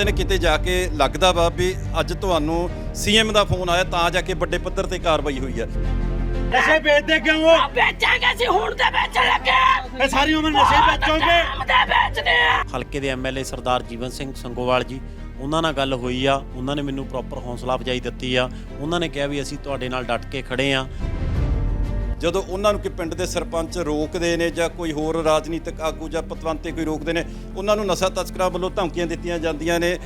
ਕਿਤੇ ਨਾ ਕਿਤੇ ਜਾ ਕੇ ਲੱਗਦਾ ਵਾ ਵੀ ਅੱਜ ਤੁਹਾਨੂੰ ਸੀਐਮ ਦਾ ਫੋਨ ਆਇਆ ਤਾਂ ਜਾ ਕੇ ਵੱਡੇ ਪੱਧਰ ਤੇ ਕਾਰਵਾਈ ਹੋਈ ਹੈ। ਨਸ਼ੇ ਵੇਚਦੇ ਕਿਉਂ ਹੋ? ਵੇਚਾਂਗੇ ਅਸੀਂ ਹੁਣ ਤੇ ਵੇਚਣ ਲੱਗੇ ਇਹ ਸਾਰੀ ਉਮਰ ਨਸ਼ੇ ਵੇਚੋਗੇ? ਤੇ ਵੇਚਦੇ ਆ। ਹਲਕੇ ਦੇ ਐਮਐਲਏ ਸਰਦਾਰ ਜੀਵਨ ਸਿੰਘ ਸੰਗੋਵਾਲ ਜੀ ਉਹਨਾਂ ਨਾਲ ਗੱਲ ਹੋਈ ਆ। ਉਹਨਾਂ ਨੇ ਮੈਨੂੰ ਪ੍ਰੋਪਰ ਹੌਸਲਾ ਅਫਜਾਈ ਦਿੱਤੀ ਆ। ਉਹਨਾਂ ਨੇ ਕਿਹਾ ਵੀ ਅਸੀਂ ਤੁਹਾਡੇ ਨਾਲ ਡਟ ਕੇ ਖੜੇ ਆ। ਜਦੋਂ ਉਹਨਾਂ ਨੂੰ ਕਿ ਪਿੰਡ ਦੇ ਸਰਪੰਚ ਰੋਕਦੇ ਨੇ ਜਾਂ ਕੋਈ ਹੋਰ ਰਾਜਨੀਤਿਕ ਆਗੂ ਜਾਂ ਪਤਵੰਤੇ ਕੋਈ ਰੋਕਦੇ ਨੇ, ਉਹਨਾਂ ਨੂੰ ਨਸ਼ਾ ਤਸਕਰਾਂ ਵੱਲੋਂ ਧਮਕੀਆਂ ਦਿੱਤੀਆਂ ਜਾਂਦੀਆਂ ਨੇ।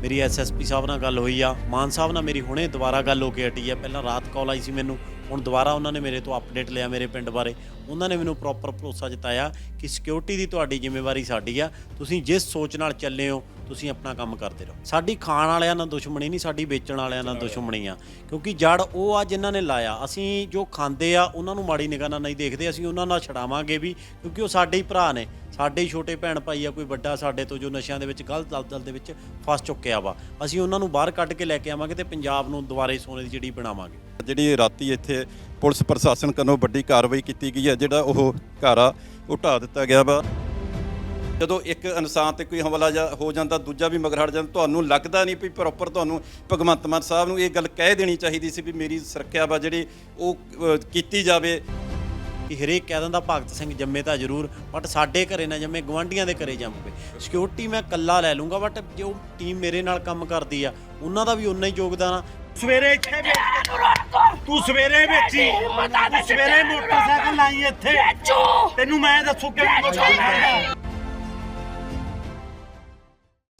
ਮੇਰੀ ਐਸਐਸਪੀ ਸਾਹਿਬ ਨਾਲ ਗੱਲ ਹੋਈ ਆ। ਮਾਨ ਸਾਹਿਬ ਨਾਲ ਮੇਰੀ ਹੁਣੇ ਦੁਬਾਰਾ ਗੱਲ ਹੋ ਕੇ ਹਟੀ ਆ। ਪਹਿਲਾਂ ਰਾਤ ਕਾਲ ਆਈ ਸੀ ਮੈਨੂੰ। ਹੁਣ ਦੁਬਾਰਾ ਉਹਨਾਂ ਨੇ ਮੇਰੇ ਤੋਂ ਅਪਡੇਟ ਲਿਆ ਮੇਰੇ ਪਿੰਡ ਬਾਰੇ। ਉਹਨਾਂ ਨੇ ਮੈਨੂੰ ਪ੍ਰੋਪਰ ਭਰੋਸਾ ਜਤਾਇਆ ਕਿ ਸਿਕਿਉਰਿਟੀ ਦੀ ਤੁਹਾਡੀ ਜ਼ਿੰਮੇਵਾਰੀ ਸਾਡੀ ਆ। ਤੁਸੀਂ ਜਿਸ ਸੋਚ ਨਾਲ ਚੱਲੇ ਹੋ, ਤੁਸੀਂ ਆਪਣਾ ਕੰਮ ਕਰਦੇ ਰਹੋ। ਸਾਡੀ ਖਾਣ ਵਾਲਿਆਂ ਨਾਲ ਦੁਸ਼ਮਣੀ ਨਹੀਂ, ਸਾਡੀ ਵੇਚਣ ਵਾਲਿਆਂ ਨਾਲ ਦੁਸ਼ਮਣੀ ਆ। ਕਿਉਂਕਿ ਜੜ ਉਹ ਆ ਜਿਨ੍ਹਾਂ ਨੇ ਲਾਇਆ। ਅਸੀਂ ਜੋ ਖਾਂਦੇ ਆ, ਉਹਨਾਂ ਨੂੰ ਮਾੜੀ ਨਿਗਾਹ ਨਾਲ ਨਹੀਂ ਦੇਖਦੇ। ਅਸੀਂ ਉਹਨਾਂ ਨਾਲ ਛਡਾਵਾਂਗੇ ਵੀ, ਕਿਉਂਕਿ ਉਹ ਸਾਡੇ ਹੀ ਭਰਾ ਨੇ। ਸਾਡੇ ਹੀ ਛੋਟੇ ਭੈਣ ਭਾਈ ਆ, ਕੋਈ ਵੱਡਾ ਸਾਡੇ ਤੋਂ ਜੋ ਨਸ਼ਿਆਂ ਦੇ ਵਿੱਚ ਗਲਤ ਦਲਦਲ ਦੇ ਵਿੱਚ ਫਸ ਚੁੱਕਿਆ ਵਾ। ਅਸੀਂ ਉਹਨਾਂ ਨੂੰ ਬਾਹਰ ਕੱਢ ਕੇ ਲੈ ਕੇ ਆਵਾਂਗੇ ਤੇ ਪੰਜਾਬ ਨੂੰ ਦੁਬਾਰੇ ਸੋਨੇ ਦੀ ਜਿਹੜੀ ਬਣਾਵਾਂਗੇ। ਜਿਹੜੀ ਰਾਤੀ ਇੱਥੇ ਪੁਲਿਸ ਪ੍ਰਸ਼ਾਸਨ ਵੱਲੋਂ ਵੱਡੀ ਕਾਰਵਾਈ ਕੀਤੀ ਗਈ ਹੈ ਜਿਹੜਾ ਉਹ ਘਰ ਆ ਉਹ ਢਾਹ ਦਿੱਤਾ ਗਿਆ ਵਾ। ਜਦੋਂ ਇੱਕ ਇਨਸਾਨ ਤੇ ਕੋਈ ਹਮਲਾ ਜਾਂ ਹੋ ਜਾਂਦਾ ਦੂਜਾ ਵੀ ਮਗਰ ਹਟ ਜਾਂਦਾ ਤੁਹਾਨੂੰ ਲੱਗਦਾ ਨਹੀਂ ਵੀ ਪ੍ਰੋਪਰ ਤੁਹਾਨੂੰ ਭਗਵੰਤ ਮਾਨ ਸਾਹਿਬ ਨੂੰ ਇਹ ਗੱਲ ਕਹਿ ਦੇਣੀ ਚਾਹੀਦੀ ਸੀ ਵੀ ਮੇਰੀ ਸੁਰੱਖਿਆ ਵਾ ਜਿਹੜੀ ਉਹ ਅਹ, ਕੀਤੀ ਜਾਵੇ। ਕਿ ਹਰੇਕ ਕਹਿ ਦਿੰਦਾ ਭਗਤ ਸਿੰਘ ਜੰਮੇ ਤਾਂ ਜ਼ਰੂਰ ਬਟ ਸਾਡੇ ਘਰੇ ਨਾ ਜੰਮੇ ਗਵਾਂਢੀਆਂ ਦੇ ਘਰੇ ਜੰਮ ਪਏ। ਸਿਕਿਉਰਿਟੀ ਮੈਂ ਕੱਲਾ ਲੈ ਲੂੰਗਾ ਬਟ ਜੋ ਟੀਮ ਮੇਰੇ ਨਾਲ ਕੰਮ ਕਰਦੀ ਆ ਉਹਨਾਂ ਦਾ ਵੀ ਉਨਾ ਹੀ ਯੋਗਦਾਨ ਆ। ਸਵੇਰੇ ਇੱਥੇ ਵੇਚ ਤੂੰ। ਸਵੇਰੇ ਵੇਚੀ ਤੂੰ ਸਵੇਰੇ ਮੋਟਰਸਾਈਕਲ ਲਾਈ ਇੱਥੇ। ਤੈਨੂੰ ਮੈਂ ਦੱਸੂ ਮੋਟਰਸਾਈਕਲ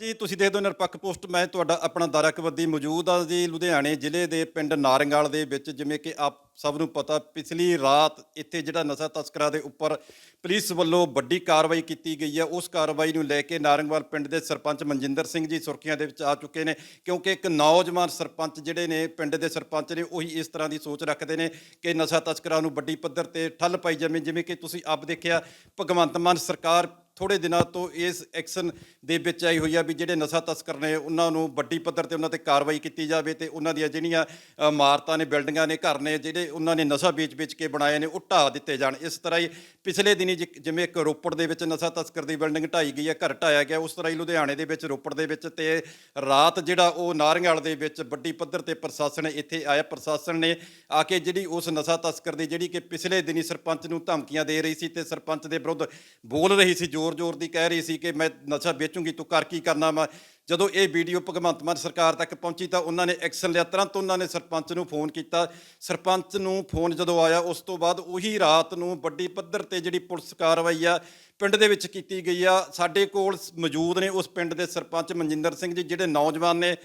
ਜੀ, ਤੁਸੀਂ ਦੇਖਦੇ ਹੋ ਨਿਰਪੱਖ ਪੋਸਟ, ਮੈਂ ਤੁਹਾਡਾ ਆਪਣਾ ਦਾਰਾ ਕਬੱਦੀ ਮੌਜੂਦ ਆ ਜੀ, ਲੁਧਿਆਣੇ ਜ਼ਿਲ੍ਹੇ ਦੇ ਪਿੰਡ ਨਾਰੰਗਾਲ ਦੇ ਵਿੱਚ, ਜਿਵੇਂ ਕਿ ਆਪ ਸਭ ਨੂੰ ਪਤਾ, ਪਿਛਲੀ ਰਾਤ ਇੱਥੇ ਜਿਹੜਾ ਨਸ਼ਾ ਤਸਕਰਾਂ ਦੇ ਉੱਪਰ ਪੁਲਿਸ ਵੱਲੋਂ ਵੱਡੀ ਕਾਰਵਾਈ ਕੀਤੀ ਗਈ ਹੈ ਉਸ ਕਾਰਵਾਈ ਨੂੰ ਲੈ ਕੇ ਨਾਰੰਗਵਾਲ ਪਿੰਡ ਦੇ ਸਰਪੰਚ ਮਨਜਿੰਦਰ ਸਿੰਘ ਜੀ ਸੁਰਖੀਆਂ ਦੇ ਵਿੱਚ ਆ ਚੁੱਕੇ ਨੇ, ਕਿਉਂਕਿ ਇੱਕ ਨੌਜਵਾਨ ਸਰਪੰਚ ਜਿਹੜੇ ਨੇ, ਪਿੰਡ ਦੇ ਸਰਪੰਚ ਨੇ, ਉਹੀ ਇਸ ਤਰ੍ਹਾਂ ਦੀ ਸੋਚ ਰੱਖਦੇ ਨੇ ਕਿ ਨਸ਼ਾ ਤਸਕਰਾਂ ਨੂੰ ਵੱਡੀ ਪੱਧਰ ਤੇ ਠੱਲ ਪਾਈ ਜਾਵੇ, ਜਿਵੇਂ ਕਿ ਤੁਸੀਂ ਆਪ ਦੇਖਿਆ, ਭਗਵੰਤ ਮਾਨ ਸਰਕਾਰ ਥੋੜੇ ਦਿਨਾਂ ਤੋਂ ਇਸ ਐਕਸ਼ਨ ਦੇ ਵਿੱਚ ਆਈ ਹੋਈ ਆ ਵੀ ਜਿਹੜੇ ਨਸ਼ਾ ਤਸਕਰ ਨੇ, ਉਹਨਾਂ ਨੂੰ ਵੱਡੀ ਪੱਧਰ ਤੇ ਉਹਨਾਂ ਤੇ ਕਾਰਵਾਈ ਕੀਤੀ ਜਾਵੇ ਤੇ ਉਹਨਾਂ ਦੀਆਂ ਜਿਹੜੀਆਂ ਇਮਾਰਤਾਂ ਨੇ, ਬਿਲਡਿੰਗਾਂ ਨੇ, ਘਰ ਨੇ, ਜਿਹੜੇ ਉਹਨਾਂ ਨੇ ਨਸ਼ਾ ਵੇਚ-ਵੇਚ ਕੇ ਬਣਾਏ ਨੇ, ਉਹ ਢਾਹ ਦਿੱਤੇ ਜਾਣ। ਇਸ ਤਰ੍ਹਾਂ ਹੀ ਪਿਛਲੇ ਦਿਨੀ ਜਿ- ਜਿਵੇਂ ਇੱਕ ਰੋਪੜ ਦੇ ਵਿੱਚ ਨਸ਼ਾ ਤਸਕਰ ਦੀ ਬਿਲਡਿੰਗ ਢਾਈ ਗਈ ਹੈ, ਘਰ ਢਾਇਆ ਗਿਆ, ਉਸ ਤਰ੍ਹਾਂ ਹੀ ਲੁਧਿਆਣੇ ਦੇ ਵਿੱਚ, ਰੋਪੜ ਦੇ ਵਿੱਚ ਤੇ ਰਾਤ ਜਿਹੜਾ ਉਹ ਨਾਰੰਗਾਲ ਦੇ ਵਿੱਚ ਵੱਡੀ ਪੱਧਰ ਤੇ ਪ੍ਰਸ਼ਾਸਨ ਇੱਥੇ ਆਇਆ। ਪ੍ਰਸ਼ਾਸਨ ਨੇ ਆ ਕੇ ਜਿਹੜੀ ਉਸ ਨਸ਼ਾ ਤਸਕਰ ਦੀ ਜਿਹੜੀ ਕਿ ਪਿਛਲੇ ਦਿਨੀ ਸਰਪੰਚ ਨੂੰ ਧਮਕੀਆਂ ਦੇ ਰਹੀ ਸੀ ਤੇ ਸਰਪੰਚ ਦੇ ਵਿਰੁੱਧ ਬੋਲ ਰਹੀ ਸੀ ਜੋ ਜ਼ੋਰ-ਜ਼ੋਰ ਦੀ ਕਹਿ ਰਹੀ ਸੀ ਕਿ ਮੈਂ ਨਸ਼ਾ ਵੇਚੂੰਗੀ, ਤੂੰ ਕਰ ਕੀ ਕਰਨਾ ਵਾ? ਜਦੋਂ ਇਹ ਵੀਡੀਓ ਭਗਵੰਤ ਮਾਨ ਸਰਕਾਰ ਤੱਕ ਪਹੁੰਚੀ ਤਾਂ ਉਹਨਾਂ ਨੇ ਐਕਸ਼ਨ ਲਿਆ। ਤੁਰੰਤ ਉਹਨਾਂ ਨੇ ਸਰਪੰਚ ਨੂੰ ਫੋਨ ਕੀਤਾ। ਸਰਪੰਚ ਨੂੰ ਫੋਨ ਜਦੋਂ ਆਇਆ, ਉਸ ਤੋਂ ਬਾਅਦ ਉਹੀ ਰਾਤ ਨੂੰ ਵੱਡੀ ਪੱਧਰ ਤੇ ਜਿਹੜੀ ਪੁਲਿਸ ਕਾਰਵਾਈ ਆ, ਪਿੰਡ ਦੇ ਵਿੱਚ ਕੀਤੀ ਗਈ ਆ। ਸਾਡੇ ਕੋਲ ਮੌਜੂਦ ਨੇ ਉਸ ਪਿੰਡ ਦੇ ਸਰਪੰਚ ਮਨਜਿੰਦਰ ਸਿੰਘ ਜੀ, ਜਿਹੜੇ ਨੌਜਵਾਨ ਨੇ।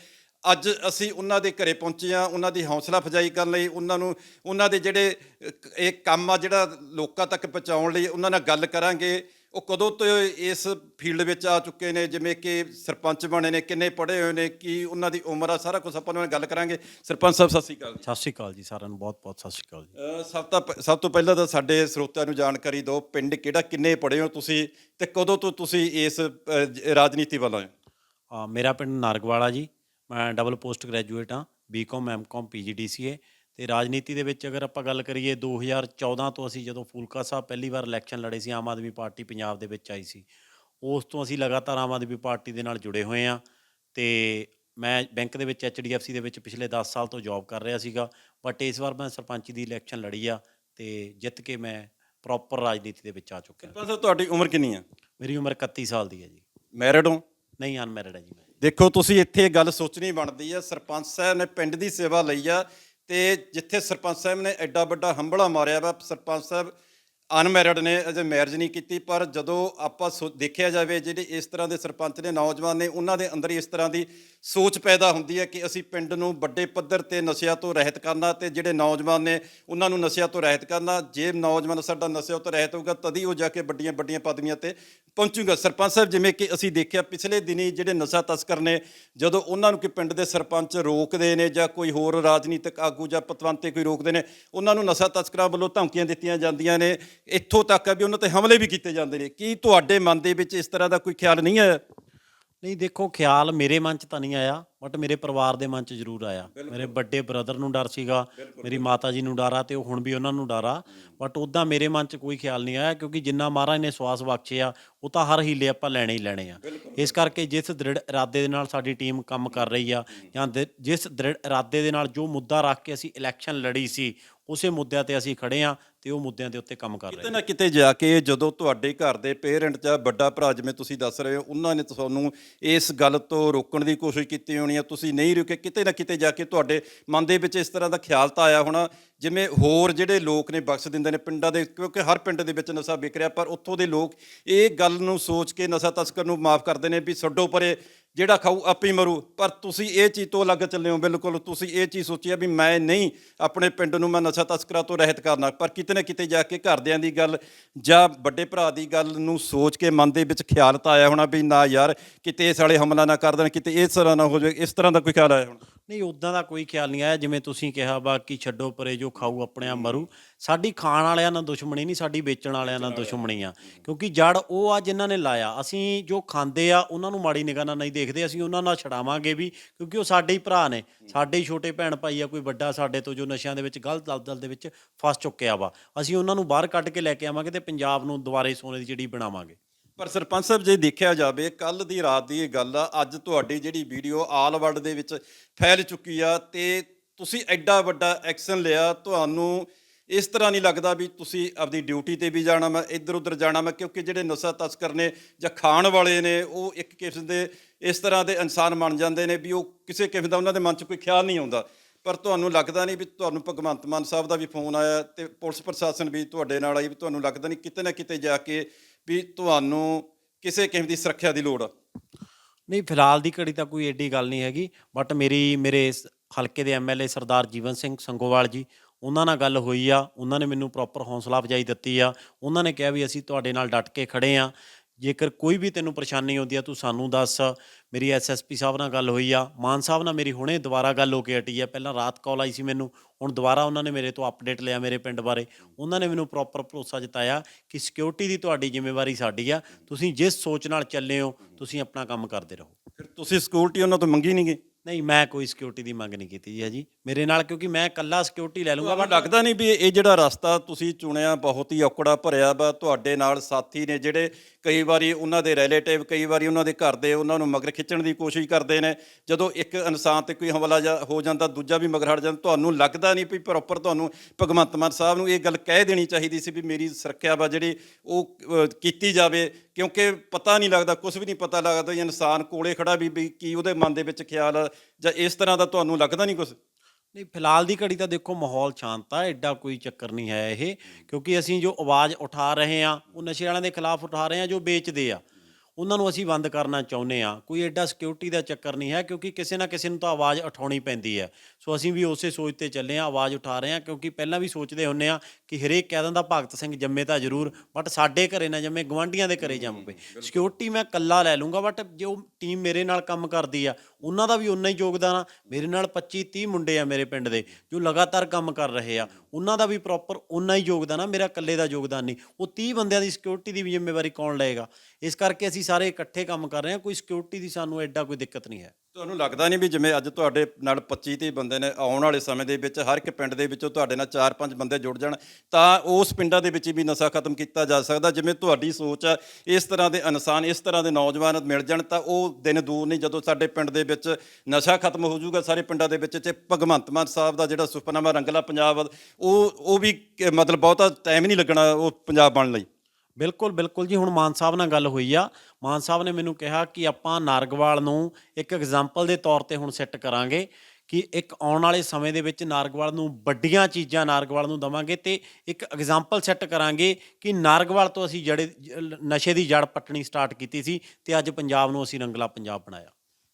ਅੱਜ ਅਸੀਂ ਉਹਨਾਂ ਦੇ ਘਰੇ ਪਹੁੰਚੇ ਆ ਉਹਨਾਂ ਦੀ ਹੌਸਲਾ ਫਜਾਈ ਕਰਨ ਲਈ ਉਹਨਾਂ ਨੂੰ, ਉਹਨਾਂ ਦੇ ਜਿਹੜੇ ਇਹ ਕੰਮ ਆ ਜਿਹੜਾ ਲੋਕਾਂ ਤੱਕ ਪਹੁੰਚਾਉਣ ਲਈ ਉਹਨਾਂ ਨਾਲ ਗੱਲ ਕਰਾਂਗੇ। ਉਹ ਕਦੋਂ ਤੋਂ ਇਸ ਫੀਲਡ ਵਿੱਚ ਆ ਚੁੱਕੇ ਨੇ? ਜਿਵੇਂ ਕਿ ਸਰਪੰਚ ਬਣੇ ਨੇ ਕਿੰਨੇ ਪੜ੍ਹੇ ਹੋਏ ਨੇ? ਕੀ ਉਹਨਾਂ ਦੀ ਉਮਰ ਆ? ਸਾਰਾ ਕੁਝ ਆਪਾਂ ਉਹਨਾਂ ਨਾਲ ਗੱਲ ਕਰਾਂਗੇ। ਸਰਪੰਚ ਸਾਹਿਬ ਸਤਿ ਸ਼੍ਰੀ ਅਕਾਲ ਸਤਿ ਸ਼੍ਰੀ ਅਕਾਲ ਜੀ ਸਾਰਿਆਂ ਨੂੰ। ਬਹੁਤ ਬਹੁਤ ਸਤਿ ਸ਼੍ਰੀ ਅਕਾਲ ਜੀ। ਅ, ਸਭ ਤੋਂ ਸਭ ਤੋਂ ਪਹਿਲਾਂ ਤਾਂ ਸਾਡੇ ਸਰੋਤਿਆਂ ਨੂੰ ਜਾਣਕਾਰੀ ਦਿਓ ਪਿੰਡ ਕਿਹੜਾ ਕਿੰਨੇ ਪੜ੍ਹੇ ਹੋ ਤੁਸੀਂ ਤੇ ਕਦੋਂ ਤੋਂ ਤੁਸੀਂ ਇਸ ਅ, ਜ- ਰਾਜਨੀਤੀ ਵੱਲ ਆਏ ਹੋ? ਆ ਮੇਰਾ ਪਿੰਡ ਨਾਰਗਵਾਲਾ ਜੀ। ਮੈਂ ਡਬਲ ਪੋਸਟ ਗ੍ਰੈਜੂਏਟ ਹਾਂ ਬੀਕਾਮ ਐਮਕਾਮ ਪੀਜੀਡੀਸੀਏ ਤੇ ਰਾਜਨੀਤੀ ਦੇ ਵਿੱਚ ਅਗਰ ਆਪਾਂ ਗੱਲ ਕਰੀਏ 2014 ਤੋਂ ਅਸੀਂ ਜਦੋਂ ਫੂਲਕਾ ਸਾਹਿਬ ਪਹਿਲੀ ਵਾਰ ਇਲੈਕਸ਼ਨ ਲੜੇ ਸੀ ਆਮ ਆਦਮੀ ਪਾਰਟੀ ਪੰਜਾਬ ਦੇ ਵਿੱਚ ਆਈ ਸੀ ਉਸ ਤੋਂ ਅਸੀਂ ਲਗਾਤਾਰ ਆਮ ਆਦਮੀ ਪਾਰਟੀ ਦੇ ਨਾਲ ਜੁੜੇ ਹੋਏ ਹਾਂ ਤੇ ਮੈਂ ਬੈਂਕ ਦੇ ਵਿੱਚ ਐਚਡੀਐਫਸੀ ਦੇ ਵਿੱਚ ਪਿਛਲੇ 10 ਸਾਲ ਤੋਂ ਜੌਬ ਕਰ ਰਿਹਾ ਸੀਗਾ ਬਟ ਇਸ ਵਾਰ ਮੈਂ ਸਰਪੰਚੀ ਦੀ ਇਲੈਕਸ਼ਨ ਲੜੀ ਆ ਤੇ ਜਿੱਤ ਕੇ ਮੈਂ ਪ੍ਰੋਪਰ ਰਾਜਨੀਤੀ ਦੇ ਵਿੱਚ ਆ ਚੁੱਕਿਆ। ਸਰਪੰਚ ਸਾਹਿਬ ਤੁਹਾਡੀ ਉਮਰ ਕਿੰਨੀ ਆ? ਮੇਰੀ ਉਮਰ 31 ਸਾਲ ਦੀ ਹੈ ਜੀ। ਮੈਰਿਡ ਹੋ? ਨਹੀਂ ਅਨਮੈਰਿਡ ਹੈ ਜੀ ਮੈਂ। ਦੇਖੋ ਤੁਸੀਂ ਇੱਥੇ ਇਹ ਗੱਲ ਸੋਚਣੀ ਬਣਦੀ ਆ ਸਰਪੰਚ ਸਾਹਿਬ ਨੇ ਪਿੰਡ ਦੀ ਸੇਵਾ ਲਈ ਆ ਤੇ ਜਿੱਥੇ ਸਰਪੰਚ ਸਾਹਿਬ ਨੇ ਐਡਾ ਵੱਡਾ ਹੰਬਲਾ ਮਾਰਿਆ ਵਾ, ਸਰਪੰਚ ਸਾਹਿਬ ਅਨਮੈਰਿਡ ਨੇ ਅਜੇ ਮੈਰਿਜ ਨਹੀਂ ਕੀਤੀ, ਪਰ ਜਦੋਂ ਆਪਾਂ ਸੋ- ਦੇਖਿਆ ਜਾਵੇ ਜਿਹੜੇ ਇਸ ਤਰ੍ਹਾਂ ਦੇ ਸਰਪੰਚ ਨੇ, ਨੌਜਵਾਨ ਨੇ, ਉਹਨਾਂ ਦੇ ਅੰਦਰ ਇਸ ਤਰ੍ਹਾਂ ਦੀ ਸੋਚ ਪੈਦਾ ਹੁੰਦੀ ਹੈ ਕਿ ਅਸੀਂ ਪਿੰਡ ਨੂੰ ਵੱਡੇ ਪੱਧਰ ਤੇ ਨਸ਼ਿਆਂ ਤੋਂ ਰਹਿਤ ਕਰਨਾ ਤੇ ਜਿਹੜੇ ਨੌਜਵਾਨ ਨੇ ਉਹਨਾਂ ਨੂੰ ਨਸ਼ਿਆਂ ਤੋਂ ਰਹਿਤ ਕਰਨਾ। ਜੇ ਨੌਜਵਾਨ ਸਾਡਾ ਨਸ਼ਿਆਂ ਤੋਂ ਰਹਿਤ ਹੋਊਗਾ, ਤਦ ਹੀ ਉਹ ਜਾ ਕੇ ਵੱਡੀਆਂ ਵੱਡੀਆਂ ਪਦਵੀਆਂ ਤੇ ਪਹੁੰਚੂਗਾ। ਸਰਪੰਚ ਸਾਹਿਬ, ਜਿਵੇਂ ਕਿ ਅਸੀਂ ਦੇਖਿਆ, ਪਿਛਲੇ ਦਿਨੀ ਜਿਹੜੇ ਨਸ਼ਾ ਤਸਕਰ ਨੇ, ਜਦੋਂ ਉਹਨਾਂ ਨੂੰ ਕਿ ਪਿੰਡ ਦੇ ਸਰਪੰਚ ਰੋਕਦੇ ਨੇ ਜਾਂ ਕੋਈ ਹੋਰ ਰਾਜਨੀਤਿਕ ਆਗੂ ਜਾਂ ਪਤਵੰਤੇ ਕੋਈ ਰੋਕਦੇ ਨੇ, ਉਹਨਾਂ ਨੂੰ ਨਸ਼ਾ ਤਸਕਰਾਂ ਵੱਲੋਂ ਧਮਕੀਆਂ ਦਿੱਤੀਆਂ ਜਾਂਦੀਆਂ ਨੇ। ਇੱਥੋਂ ਤੱਕ ਵੀ ਉਹਨਾਂ ਤੇ ਹਮਲੇ ਵੀ ਕੀਤੇ ਜਾਂਦੇ ਨੇ। ਕੀ ਤੁਹਾਡੇ ਮਨ ਦੇ ਵਿੱਚ ਇਸ ਤਰ੍ਹਾਂ ਦਾ ਕੋਈ ਖਿਆਲ ਨਹੀਂ ਆਇਆ? ਨਹੀਂ ਦੇਖੋ ਖਿਆਲ ਮੇਰੇ ਮਨ 'ਚ ਤਾਂ ਨਹੀਂ ਆਇਆ ਬਟ ਮੇਰੇ ਪਰਿਵਾਰ ਦੇ ਮਨ 'ਚ ਜ਼ਰੂਰ ਆਇਆ। ਮੇਰੇ ਵੱਡੇ ਬ੍ਰਦਰ ਨੂੰ ਡਰ ਸੀਗਾ ਮੇਰੀ ਮਾਤਾ ਜੀ ਨੂੰ ਡਰ ਤੇ ਉਹ ਹੁਣ ਵੀ ਉਹਨਾਂ ਨੂੰ ਡਰ ਬਟ ਉਦਾਂ ਮੇਰੇ ਮਨ 'ਚ ਕੋਈ ਖਿਆਲ ਨਹੀਂ ਆਇਆ ਕਿਉਂਕਿ ਜਿੰਨਾ ਮਹਾਰਾਜ ਨੇ ਸਵਾਸ ਬਖਸ਼ੇ ਆ ਉਹ ਤਾਂ ਹਰ ਹੀਲੇ ਆਪਾਂ ਲੈਣੇ ਹੀ ਲੈਣੇ ਆ। ਇਸ ਕਰਕੇ ਜਿਸ ਦ੍ਰਿੜ ਇਰਾਦੇ ਦੇ ਨਾਲ ਸਾਡੀ ਟੀਮ ਕੰਮ ਕਰ ਰਹੀ ਆ ਜਾਂ ਦਿ- ਜਿਸ ਦ੍ਰਿੜ ਇਰਾਦੇ ਦੇ ਨਾਲ ਜੋ ਮੁੱਦਾ ਰੱਖ ਕੇ ਅਸੀਂ ਇਲੈਕਸ਼ਨ ਲੜੀ ਸੀ ਉਸੇ ਮੁੱਦਿਆਂ ਤੇ ਅਸੀਂ ਖੜੇ ਆ। ਤੇ ਉਹ ਮੁੱਦਿਆਂ ਦੇ ਉੱਤੇ ਕੰਮ ਕਰ ਰਹੇ ਕਿਤੇ ਨਾ ਕਿਤੇ ਜਾ ਕੇ ਜਦੋਂ ਤੁਹਾਡੇ ਘਰ ਦੇ ਪੇਰੈਂਟ ਜਾਂ ਵੱਡਾ ਭਰਾ ਜਿਵੇਂ ਤੁਸੀਂ ਦੱਸ ਰਹੇ ਹੋ, ਉਹਨਾਂ ਨੇ ਤੁਹਾਨੂੰ ਇਸ ਗੱਲ ਤੋਂ ਰੋਕਣ ਦੀ ਕੋਸ਼ਿਸ਼ ਕੀਤੀ ਹੋਣੀ ਆ। ਤੁਸੀਂ ਨਹੀਂ ਰੁਕੇ, ਕਿਤੇ ਨਾ ਕਿਤੇ ਜਾ ਕੇ ਤੁਹਾਡੇ ਮਨ ਦੇ ਵਿੱਚ ਇਸ ਤਰ੍ਹਾਂ ਦਾ ਖਿਆਲ ਤਾਂ ਆਇਆ ਹੋਣਾ, ਜਿਵੇਂ ਹੋਰ ਜਿਹੜੇ ਲੋਕ ਨੇ ਬਖਸ਼ ਦਿੰਦੇ ਨੇ ਪਿੰਡਾਂ ਦੇ, ਕਿਉਂਕਿ ਹਰ ਪਿੰਡ ਦੇ ਵਿੱਚ ਨਸ਼ਾ ਵਿਕ ਰਿਹਾ, ਪਰ ਉੱਥੋਂ ਦੇ ਲੋਕ ਇਹ ਗੱਲ ਨੂੰ ਸੋਚ ਕੇ ਨਸ਼ਾ ਤਸਕਰ ਨੂੰ ਮਾਫ ਕਰਦੇ ਨੇ ਵੀ ਛੱਡੋ ਪਰੇ ਜਿਹੜਾ ਖਾਊ, ਆਪੇ ਹੀ ਮਰੂ। ਪਰ ਤੁਸੀਂ ਇਹ ਚੀਜ਼ ਤੋਂ ਅਲੱਗ ਚੱਲੇ ਹੋ, ਬਿਲਕੁਲ। ਤੁਸੀਂ ਇਹ ਚੀਜ਼ ਸੋਚੀ ਆ ਵੀ ਮੈਂ ਨਹੀਂ, ਆਪਣੇ ਪਿੰਡ ਨੂੰ ਮੈਂ ਨਸ਼ਾ ਤਸਕਰਾਂ ਤੋਂ ਰਹਿਤ ਕਰਨਾ। ਪਰ ਕਿਤੇ ਨਾ ਕਿਤੇ ਜਾ ਕੇ ਘਰਦਿਆਂ ਦੀ ਗੱਲ ਜਾਂ ਵੱਡੇ ਭਰਾ ਦੀ ਗੱਲ ਨੂੰ ਸੋਚ ਕੇ ਮਨ ਦੇ ਵਿੱਚ ਖਿਆਲ ਤਾਂ ਆਇਆ ਹੋਣਾ ਵੀ ਨਾ ਯਾਰ, ਕਿਤੇ ਇਸ ਵਾਲੇ ਹਮਲਾ ਨਾ ਕਰ ਦੇਣ, ਕਿਤੇ ਇਸ ਤਰ੍ਹਾਂ ਨਾ ਹੋ ਜਾਵੇ। ਇਸ ਤਰ੍ਹਾਂ ਦਾ ਕੋਈ ਖਿਆਲ ਆਇਆ ਹੋਣਾ? ਨਹੀਂ ਉਦਾਂ ਦਾ ਕੋਈ ਖਿਆਲ ਨਹੀਂ ਆਇਆ, ਜਿਵੇਂ ਤੁਸੀਂ ਕਿਹਾ, ਬਾਕੀ ਛੱਡੋ ਪਰੇ ਜੋ ਖਾਊ ਆਪਣੇ ਆਪ ਮਰੂ। ਸਾਡੀ ਖਾਣ ਵਾਲਿਆਂ ਨਾਲ ਦੁਸ਼ਮਣੀ ਨਹੀਂ, ਸਾਡੀ ਵੇਚਣ ਵਾਲਿਆਂ ਨਾਲ ਦੁਸ਼ਮਣੀ ਆ। ਕਿਉਂਕਿ ਜੜ ਉਹ ਆ ਜਿਨ੍ਹਾਂ ਨੇ ਲਾਇਆ। ਅਸੀਂ ਜੋ ਖਾਂਦੇ ਆ, ਉਹਨਾਂ ਨੂੰ ਮਾੜੀ ਨਿਗਾਹ ਨਾਲ ਨਹੀਂ ਦੇਖਦੇ, ਅਸੀਂ ਉਹਨਾਂ ਨਾਲ ਛਡਾਵਾਂਗੇ ਵੀ, ਕਿਉਂਕਿ ਉਹ ਸਾਡੇ ਹੀ ਭਰਾ ਨੇ। ਸਾਡੇ ਹੀ ਛੋਟੇ ਭੈਣ ਭਾਈ ਆ, ਕੋਈ ਵੱਡਾ ਸਾਡੇ ਤੋਂ ਜੋ ਨਸ਼ਿਆਂ ਦੇ ਵਿੱਚ ਗਲਤ ਦਲਦਲ ਦੇ ਵਿੱਚ ਫਸ ਚੁੱਕਿਆ ਵਾ। ਅਸੀਂ ਉਹਨਾਂ ਨੂੰ ਬਾਹਰ ਕੱਢ ਕੇ ਲੈ ਕੇ ਆਵਾਂਗੇ ਤੇ ਪੰਜਾਬ ਨੂੰ ਦੁਬਾਰੇ ਸੋਨੇ ਦੀ ਚਿੜੀ ਬਣਾਵਾਂਗੇ। ਪਰ ਸਰਪੰਚ ਸਾਹਿਬ, ਜੇ ਦੇਖਿਆ ਜਾਵੇ ਕੱਲ ਦੀ ਰਾਤ ਦੀ ਇਹ ਗੱਲ ਆ, ਅੱਜ ਤੁਹਾਡੀ ਜਿਹੜੀ ਵੀਡੀਓ ਆਲ ਵਰਲਡ ਦੇ ਵਿੱਚ ਫੈਲ ਚੁੱਕੀ ਆ ਤੇ ਤੁਸੀਂ ਐਡਾ ਵੱਡਾ ਐਕਸ਼ਨ ਲਿਆ। ਤੁਹਾਨੂੰ ਇਸ ਤਰ੍ਹਾਂ ਨਹੀਂ ਲੱਗਦਾ ਵੀ ਤੁਸੀਂ ਆਪਦੀ ਡਿਊਟੀ ਤੇ ਵੀ ਜਾਣਾ ਮੈਂ ਇੱਧਰ ਉੱਧਰ ਜਾਣਾ ਮੈਂ ਕਿਉਂਕਿ ਜਿਹੜੇ ਨਸ਼ਾ ਤਸਕਰ ਨੇ ਜਾਂ ਖਾਣ ਵਾਲੇ ਨੇ, ਉਹ ਇੱਕ ਕਿਸਮ ਦੇ ਇਸ ਤਰ੍ਹਾਂ ਦੇ ਇਨਸਾਨ ਬਣ ਜਾਂਦੇ ਨੇ ਵੀ ਉਹ ਕਿਸੇ ਕਿਸਮ ਦਾ ਉਹਨਾਂ ਦੇ ਮਨ 'ਚ ਕੋਈ ਖਿਆਲ ਨਹੀਂ ਆਉਂਦਾ। ਪਰ ਤੁਹਾਨੂੰ ਲੱਗਦਾ ਨਹੀਂ ਵੀ ਤੁਹਾਨੂੰ ਭਗਵੰਤ ਮਾਨ ਸਾਹਿਬ ਦਾ ਵੀ ਫੋਨ ਆਇਆ ਤੇ ਪੁਲਿਸ ਪ੍ਰਸ਼ਾਸਨ ਵੀ ਤੁਹਾਡੇ ਨਾਲ ਆਈ, ਵੀ ਤੁਹਾਨੂੰ ਲੱਗਦਾ ਨਹੀਂ ਕਿਤੇ ਨਾ ਕਿਤੇ ਜਾ ਕੇ ਵੀ ਤੁਹਾਨੂੰ ਕਿਸੇ ਕਿਸਮ ਦੀ ਸੁਰੱਖਿਆ ਦੀ ਲੋੜ ਆ? ਨਹੀਂ, ਫਿਲਹਾਲ ਦੀ ਘੜੀ ਤਾਂ ਕੋਈ ਐਡੀ ਗੱਲ ਨਹੀਂ ਹੈਗੀ ਬਟ ਮੇਰੀ, ਮੇਰੇ ਇਸ ਹਲਕੇ ਦੇ ਐਮਐਲਏ ਸਰਦਾਰ ਜੀਵਨ ਸਿੰਘ ਸੰਗੋਵਾਲ ਜੀ, ਉਹਨਾਂ ਨਾਲ ਗੱਲ ਹੋਈ ਆ, ਉਹਨਾਂ ਨੇ ਮੈਨੂੰ ਪ੍ਰੋਪਰ ਹੌਸਲਾ ਅਫਜਾਈ ਦਿੱਤੀ ਆ, ਉਹਨਾਂ ਨੇ ਕਿਹਾ ਵੀ ਅਸੀਂ ਤੁਹਾਡੇ ਨਾਲ ਡਟ ਕੇ ਖੜੇ ਆ ਜੇਕਰ ਕੋਈ ਵੀ ਤੈਨੂੰ ਪਰੇਸ਼ਾਨੀ ਆਉਂਦੀ ਆ, ਤੂੰ ਸਾਨੂੰ ਦੱਸ। ਮੇਰੀ ਐਸਐਸਪੀ ਸਾਹਿਬ ਨਾਲ ਗੱਲ ਹੋਈ ਆ। ਮਾਨ ਸਾਹਿਬ ਨਾਲ ਮੇਰੀ ਹੁਣੇ ਦੁਬਾਰਾ ਗੱਲ ਹੋ ਕੇ ਹਟੀ ਆ। ਪਹਿਲਾਂ ਰਾਤ ਕਾਲ ਆਈ ਸੀ ਮੈਨੂੰ। ਹੁਣ ਦੁਬਾਰਾ ਉਹਨਾਂ ਨੇ ਮੇਰੇ ਤੋਂ ਅਪਡੇਟ ਲਿਆ ਮੇਰੇ ਪਿੰਡ ਬਾਰੇ। ਉਹਨਾਂ ਨੇ ਮੈਨੂੰ ਪ੍ਰੋਪਰ ਭਰੋਸਾ ਜਤਾਇਆ ਕਿ ਸਿਕਿਉਰਿਟੀ ਦੀ ਤੁਹਾਡੀ ਜ਼ਿੰਮੇਵਾਰੀ ਸਾਡੀ ਆ। ਤੁਸੀਂ ਜਿਸ ਸੋਚ ਨਾਲ ਚੱਲੇ ਹੋ, ਤੁਸੀਂ ਆਪਣਾ ਕੰਮ ਕਰਦੇ ਰਹੋ। ਫਿਰ ਤੁਸੀਂ ਸਿਕਿਉਰਿਟੀ ਉਹਨਾਂ ਤੋਂ ਮੰਗੀ ਨਹੀਂ ਨਹੀਂਗੇ ਨਹੀਂ ਮੈਂ ਕੋਈ ਸਿਕਿਉਰਿਟੀ ਦੀ ਮੰਗ ਨਹੀਂ ਕੀਤੀ ਜੀ ਹਜੀ। ਮੇਰੇ ਨਾਲ ਕਿਉਂਕਿ ਮੈਂ ਇਕੱਲਾ ਸਿਕਿਉਰਿਟੀ ਲੈ ਲੂੰਗਾ ਤੁਹਾਨੂੰ ਲੱਗਦਾ ਨਹੀਂ ਵੀ ਇਹ ਜਿਹੜਾ ਰਸਤਾ ਤੁਸੀਂ ਚੁਣਿਆ ਬਹੁਤ ਹੀ ਔਕੜਾ ਭਰਿਆ ਵਾ ਤੁਹਾਡੇ ਨਾਲ ਸਾਥੀ ਨੇ ਜਿਹੜੇ ਕਈ ਵਾਰੀ ਉਹਨਾਂ ਦੇ ਰਿਲੇਟਿਵ ਕਈ ਵਾਰੀ ਉਹਨਾਂ ਦੇ ਘਰ ਦੇ ਉਹਨਾਂ ਨੂੰ ਮਗਰ ਖਿੱਚਣ ਦੀ ਕੋਸ਼ਿਸ਼ ਕਰਦੇ ਨੇ। ਜਦੋਂ ਇੱਕ ਇਨਸਾਨ ਤੇ ਕੋਈ ਹਮਲਾ ਹੋ ਜਾਂਦਾ ਦੂਜਾ ਵੀ ਮਗਰ ਹਟ ਜਾਂਦਾ ਤੁਹਾਨੂੰ ਲੱਗਦਾ ਨਹੀਂ ਵੀ ਪ੍ਰੋਪਰ ਤੁਹਾਨੂੰ ਭਗਵੰਤ ਮਾਨ ਸਾਹਿਬ ਨੂੰ ਇਹ ਗੱਲ ਕਹਿ ਦੇਣੀ ਚਾਹੀਦੀ ਸੀ ਵੀ ਮੇਰੀ ਸੁਰੱਖਿਆ ਵਾ ਜਿਹੜੀ ਉਹ ਕੀਤੀ ਜਾਵੇ। ਕਿਉਂਕਿ ਪਤਾ ਨਹੀਂ ਲੱਗਦਾ ਕੁਝ ਵੀ ਨਹੀਂ ਪਤਾ ਲੱਗਦਾ ਇਹ ਇਨਸਾਨ ਕੋਲੇ ਖੜਾ ਵੀ ਵੀ ਕੀ ਉਹਦੇ ਮਨ ਦੇ ਵਿੱਚ ਖਿਆਲ ਆ, ਜਾਂ ਇਸ ਤਰ੍ਹਾਂ ਦਾ ਤੁਹਾਨੂੰ ਲੱਗਦਾ ਨਹੀਂ ਕੁਝ ਨਹੀਂ, ਫਿਲਹਾਲ ਦੀ ਘੜੀ ਤਾਂ ਦੇਖੋ ਮਾਹੌਲ ਸ਼ਾਂਤ ਆ ਐਡਾ ਕੋਈ ਚੱਕਰ ਨਹੀਂ ਹੈ ਇਹ, ਕਿਉਂਕਿ ਅਸੀਂ ਜੋ ਆਵਾਜ਼ ਉਠਾ ਰਹੇ ਆ ਉਹ ਨਸ਼ੇ ਵਾਲਿਆਂ ਦੇ ਖਿਲਾਫ ਉਠਾ ਰਹੇ ਆ ਜੋ ਵੇਚਦੇ ਆ। ਉਹਨਾਂ ਨੂੰ ਅਸੀਂ ਬੰਦ ਕਰਨਾ ਚਾਹੁੰਦੇ ਆ ਕੋਈ ਐਡਾ ਸਿਕਿਉਰਿਟੀ ਦਾ ਚੱਕਰ ਨਹੀਂ ਹੈ ਕਿਉਂਕਿ ਕਿਸੇ ਨਾ ਕਿਸੇ ਨੂੰ ਤਾਂ ਆਵਾਜ਼ ਉਠਾਉਣੀ ਪੈਂਦੀ ਹੈ। ਸੋ ਅਸੀਂ ਵੀ ਉਸੇ ਸੋਚ ਤੇ ਚੱਲੇ ਆ ਆਵਾਜ਼ ਉਠਾ ਰਹੇ ਆ ਕਿਉਂਕਿ ਪਹਿਲਾਂ ਵੀ ਸੋਚਦੇ ਹੁੰਨੇ ਆ ਕਿ ਹਰੇਕ ਕਹਿ ਦਿੰਦਾ ਭਗਤ ਸਿੰਘ ਜੰਮੇ ਤਾਂ ਜ਼ਰੂਰ ਬਟ ਸਾਡੇ ਘਰੇ ਨਾ ਜੰਮੇ ਗਵਾਂਢੀਆਂ ਦੇ ਘਰੇ ਜੰਮ ਪਏ। ਸਿਕਿਉਰਿਟੀ ਮੈਂ ਕੱਲਾ ਲੈ ਲੂੰਗਾ ਬਟ ਜੋ ਟੀਮ ਮੇਰੇ ਨਾਲ ਕੰਮ ਕਰਦੀ ਆ ਉਹਨਾਂ ਦਾ ਵੀ ਉਨਾ ਹੀ ਯੋਗਦਾਨ ਆ। ਮੇਰੇ ਨਾਲ 25 30 ਮੁੰਡੇ ਆ ਮੇਰੇ ਪਿੰਡ ਦੇ ਜੋ ਲਗਾਤਾਰ ਕੰਮ ਕਰ ਰਹੇ ਆ। ਉਹਨਾਂ ਦਾ ਵੀ ਪ੍ਰੋਪਰ ਉਨਾ ਹੀ ਯੋਗਦਾਨ ਆ ਮੇਰਾ ਇਕੱਲੇ ਦਾ ਯੋਗਦਾਨ ਨਹੀਂ। ਉਹ 30 ਬੰਦਿਆਂ ਦੀ ਸਿਕਿਉਰਿਟੀ ਦੀ ਵੀ ਜ਼ਿੰਮੇਵਾਰੀ ਕੌਣ ਲਏਗਾ? ਇਸ ਕਰਕੇ ਅਸੀਂ ਸਾਰੇ ਇਕੱਠੇ ਕੰਮ ਕਰ ਰਹੇ ਹਾਂ, ਕੋਈ ਸਿਕਿਉਰਿਟੀ ਦੀ ਸਾਨੂੰ ਐਡਾ ਕੋਈ ਦਿੱਕਤ ਨਹੀਂ ਹੈ। ਤੁਹਾਨੂੰ ਲੱਗਦਾ ਨਹੀਂ ਵੀ ਜਿਵੇਂ ਅੱਜ ਤੁਹਾਡੇ ਨਾਲ 25 30 ਬੰਦੇ ਨੇ ਆਉਣ ਵਾਲੇ ਸਮੇਂ ਦੇ ਵਿੱਚ ਹਰ ਇੱਕ ਪਿੰਡ ਦੇ ਵਿੱਚੋਂ ਤੁਹਾਡੇ ਨਾਲ 4-5 ਬੰਦੇ ਜੁੜ ਜਾਣ, ਤਾਂ ਉਸ ਪਿੰਡਾਂ ਦੇ ਵਿੱਚ ਵੀ ਨਸ਼ਾ ਖਤਮ ਕੀਤਾ ਜਾ ਸਕਦਾ, ਜਿਵੇਂ ਤੁਹਾਡੀ ਸੋਚ ਆ, ਇਸ ਤਰ੍ਹਾਂ ਦੇ ਇਨਸਾਨ, ਇਸ ਤਰ੍ਹਾਂ ਦੇ ਨੌਜਵਾਨ ਮਿਲ ਜਾਣ, ਤਾਂ ਉਹ ਦਿਨ ਦੂਰ ਨਹੀਂ, ਜਦੋਂ ਸਾਡੇ ਪਿੰਡ ਦੇ ਵਿੱਚ ਨਸ਼ਾ ਖਤਮ ਹੋ ਜਾਊਗਾ, ਸਾਰੇ ਪਿੰਡਾਂ ਦੇ ਵਿੱਚ ਤੇ ਭਗਵੰਤ ਮਾਨ ਸਾਹਿਬ ਦਾ ਜਿਹੜਾ ਸੁਪਨਾ ਵਾ, ਰੰਗਲਾ ਪੰਜਾਬ, ਉਹ ਉਹ ਵੀ ਮਤਲਬ ਬਹੁਤਾ ਟਾਈਮ ਨਹੀਂ ਲੱਗਣਾ ਉਹ ਪੰਜਾਬ ਬਣਨ ਲਈ। ਬਿਲਕੁਲ ਬਿਲਕੁਲ ਜੀ, ਹੁਣ ਮਾਨ ਸਾਹਿਬ ਨਾਲ ਗੱਲ ਹੋਈ ਆ। ਮਾਨ ਸਾਹਿਬ ਨੇ ਮੈਨੂੰ ਕਿਹਾ ਕਿ ਆਪਾਂ ਨਾਰਗਵਾਲ ਨੂੰ ਇੱਕ ਐਗਜ਼ਾਮਪਲ ਦੇ ਤੌਰ ਤੇ ਹੁਣ ਸੈੱਟ ਕਰਾਂਗੇ ਕਿ ਇੱਕ ਆਉਣ ਵਾਲੇ ਸਮੇਂ ਦੇ ਵਿੱਚ ਨਾਰਗਵਾਲ ਨੂੰ ਵੱਡੀਆਂ ਚੀਜ਼ਾਂ ਨਾਰਗਵਾਲ ਨੂੰ ਦਵਾਂਗੇ ਤੇ ਇੱਕ ਐਗਜ਼ਾਮਪਲ ਸੈੱਟ ਕਰਾਂਗੇ ਕਿ ਨਾਰਗਵਾਲ ਤੋਂ ਅਸੀਂ ਜੜੇ, ਨਸ਼ੇ ਦੀ ਜੜ ਪੱਟਣੀ ਸਟਾਰਟ ਕੀਤੀ ਸੀ ਤੇ ਅੱਜ ਪੰਜਾਬ ਨੂੰ ਅਸੀਂ ਰੰਗਲਾ ਪੰਜਾਬ ਬਣਾਇਆ।